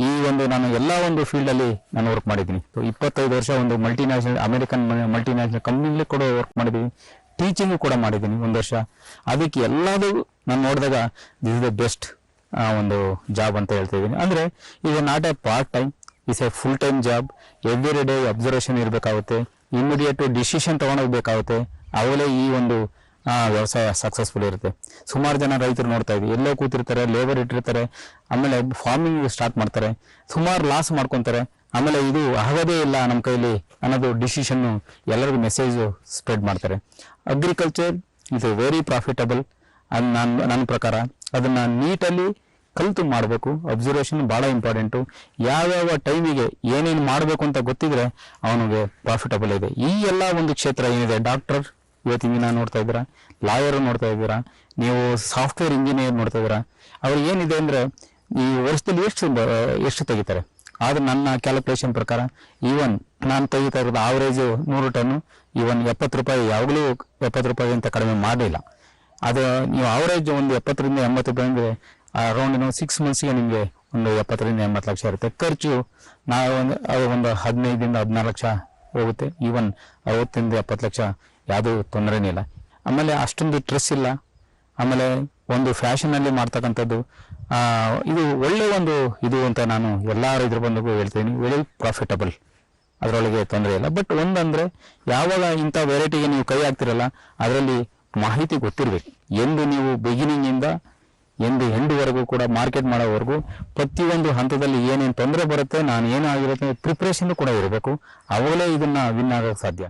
D: ಈ ಒಂದು ನಾನು ಎಲ್ಲ ಒಂದು ಫೀಲ್ಡ್ ಅಲ್ಲಿ ನಾನು ವರ್ಕ್ ಮಾಡಿದ್ದೀನಿ. ಇಪ್ಪತ್ತೈದು ವರ್ಷ ಒಂದು ಮಲ್ಟಿನ್ಯಾಷನಲ್ ಅಮೆರಿಕನ್ ಮಲ್ಟಿನ್ಯಾಷನಲ್ ಕಂಪ್ನಿಲಿ ಕೂಡ ವರ್ಕ್ ಮಾಡಿದ್ದೀನಿ. ಟೀಚಿಂಗು ಕೂಡ ಮಾಡಿದ್ದೀನಿ ಒಂದು ವರ್ಷ. ಅದಕ್ಕೆ ಎಲ್ಲದೂ ನಾನು ನೋಡಿದಾಗ ದಿಸ್ ಇಸ್ ದ ಬೆಸ್ಟ್ ಒಂದು ಜಾಬ್ ಅಂತ ಹೇಳ್ತಾ ಅಂದರೆ, ಇದು not a part time is a full time job every day observation ಇರಬೇಕಾಗುತ್ತೆ ಇಮಿಡಿಯೇಟ್ ಡಿಸಿಷನ್ ತಗೊಂಡೋಗ್ಬೇಕಾಗುತ್ತೆ ಅವಲೇ ಈ ಒಂದು ವ್ಯವಸಾಯ ಸಕ್ಸಸ್ಫುಲ್ ಇರುತ್ತೆ. ಸುಮಾರು ಜನ ರೈತರು ನೋಡ್ತಾ ಇದ್ದೀವಿ ಎಲ್ಲೋ ಕೂತಿರ್ತಾರೆ ಲೇಬರ್ ಇಟ್ಟಿರ್ತಾರೆ, ಆಮೇಲೆ ಫಾರ್ಮಿಂಗ್ ಸ್ಟಾರ್ಟ್ ಮಾಡ್ತಾರೆ. ಸುಮಾರು ಲಾಸ್ ಮಾಡ್ಕೊತಾರೆ. ಆಮೇಲೆ ಇದು ಆಗೋದೇ ಇಲ್ಲ ನಮ್ಮ ಕೈಲಿ ಅನ್ನೋದು ಡಿಸಿಷನ್ನು ಎಲ್ಲರಿಗೂ ಮೆಸೇಜು ಸ್ಪ್ರೆಡ್ ಮಾಡ್ತಾರೆ. Agriculture is a very profitable ಅದು ನನ್ನ ನನ್ನ ಪ್ರಕಾರ ಅದನ್ನು ನೀಟಲ್ಲಿ ಕಲಿತು ಮಾಡಬೇಕು. ಅಬ್ಸರ್ವೇಷನ್ ಭಾಳ ಇಂಪಾರ್ಟೆಂಟು ಯಾವ್ಯಾವ ಟೈಮಿಗೆ ಏನೇನು ಮಾಡಬೇಕು ಅಂತ ಗೊತ್ತಿದ್ರೆ ಅವನಿಗೆ ಪ್ರಾಫಿಟಬಲ್ ಇದೆ. ಈ ಎಲ್ಲ ಒಂದು ಕ್ಷೇತ್ರ ಏನಿದೆ? ಡಾಕ್ಟರ್ ಇವತ್ತಿನ ದಿನ ನೋಡ್ತಾ ಇದ್ದೀರಾ? ಲಾಯರು ನೋಡ್ತಾ ಇದ್ದೀರಾ? ನೀವು ಸಾಫ್ಟ್ವೇರ್ ಇಂಜಿನಿಯರ್ ನೋಡ್ತಾ ಇದ್ದೀರಾ? ಅವ್ರು ಏನಿದೆ ಅಂದರೆ ಈ ವರ್ಷದಲ್ಲಿ ಎಷ್ಟು ಎಷ್ಟು ತೆಗಿತಾರೆ? ಆದ್ರೆ ನನ್ನ ಕ್ಯಾಲ್ಕುಲೇಷನ್ ಪ್ರಕಾರ ಈವನ್ ನಾನು ತೆಗಿತಾ ಇರೋದು ಆವರೇಜ್ ನೂರು ಟನ್ನು ಈವನ್ ಎಪ್ಪತ್ತು ರೂಪಾಯಿ ಯಾವಾಗಲೂ ಎಪ್ಪತ್ತು ರೂಪಾಯಿಗಿಂತ ಕಡಿಮೆ ಮಾಡಲಿಲ್ಲ ಅದು ನೀವು ಅವರೇಜ್ ಒಂದು ಎಪ್ಪತ್ತರಿಂದ ಎಂಬತ್ತು ರೂಪಾಯಿ ಅಂದರೆ ಅರೌಂಡ್ ಇನ್ನೊಂದು ಸಿಕ್ಸ್ ಮಂತ್ಸ್ಗೆ ನಿಮಗೆ ಒಂದು ಎಪ್ಪತ್ತರಿಂದ ಎಂಬತ್ತು ಲಕ್ಷ ಇರುತ್ತೆ. ಖರ್ಚು ನಾವು ಒಂದು ಒಂದು ಹದಿನೈದರಿಂದ ಹದಿನಾರು ಲಕ್ಷ ಹೋಗುತ್ತೆ. ಈವನ್ ಅರವತ್ತರಿಂದ ಎಪ್ಪತ್ತು ಲಕ್ಷ ಯಾವುದೂ ತೊಂದರೆನೇ ಇಲ್ಲ. ಆಮೇಲೆ ಅಷ್ಟೊಂದು ಸ್ಟ್ರೆಸ್ ಇಲ್ಲ. ಆಮೇಲೆ ಒಂದು ಫ್ಯಾಷನಲ್ಲಿ ಮಾಡ್ತಕ್ಕಂಥದ್ದು ಇದು ಒಳ್ಳೆಯ ಒಂದು ಇದು ಅಂತ ನಾನು ಎಲ್ಲರ ಇದ್ರ ಬಂದಾಗೂ ಹೇಳ್ತೀನಿ. ವೆರಿ ಪ್ರಾಫಿಟಬಲ್ ಅದರೊಳಗೆ ತೊಂದರೆ ಇಲ್ಲ. ಬಟ್ ಒಂದಂದ್ರೆ ಯಾವಾಗ ಇಂಥ ವೆರೈಟಿಗೆ ನೀವು ಕೈ ಹಾಕ್ತಿರಲ್ಲ, ಅದರಲ್ಲಿ ಮಾಹಿತಿ ಗೊತ್ತಿರಬೇಕು. ಎಂದು ನೀವು ಬಿಗಿನಿಂಗ್ ಇಂದ ಎಂದು ಎಂಡುವರೆಗೂ ಕೂಡ ಮಾರ್ಕೆಟ್ ಮಾಡೋವರೆಗೂ ಪ್ರತಿಯೊಂದು ಹಂತದಲ್ಲಿ ಏನೇನು ತೊಂದರೆ ಬರುತ್ತೆ, ನಾನು ಏನಾಗಿರುತ್ತೆ ಪ್ರಿಪ್ರೇಷನ್ ಕೂಡ ಇರಬೇಕು. ಅವಾಗಲೇ ಇದನ್ನ ವಿನ್ ಆಗೋಕೆ ಸಾಧ್ಯ.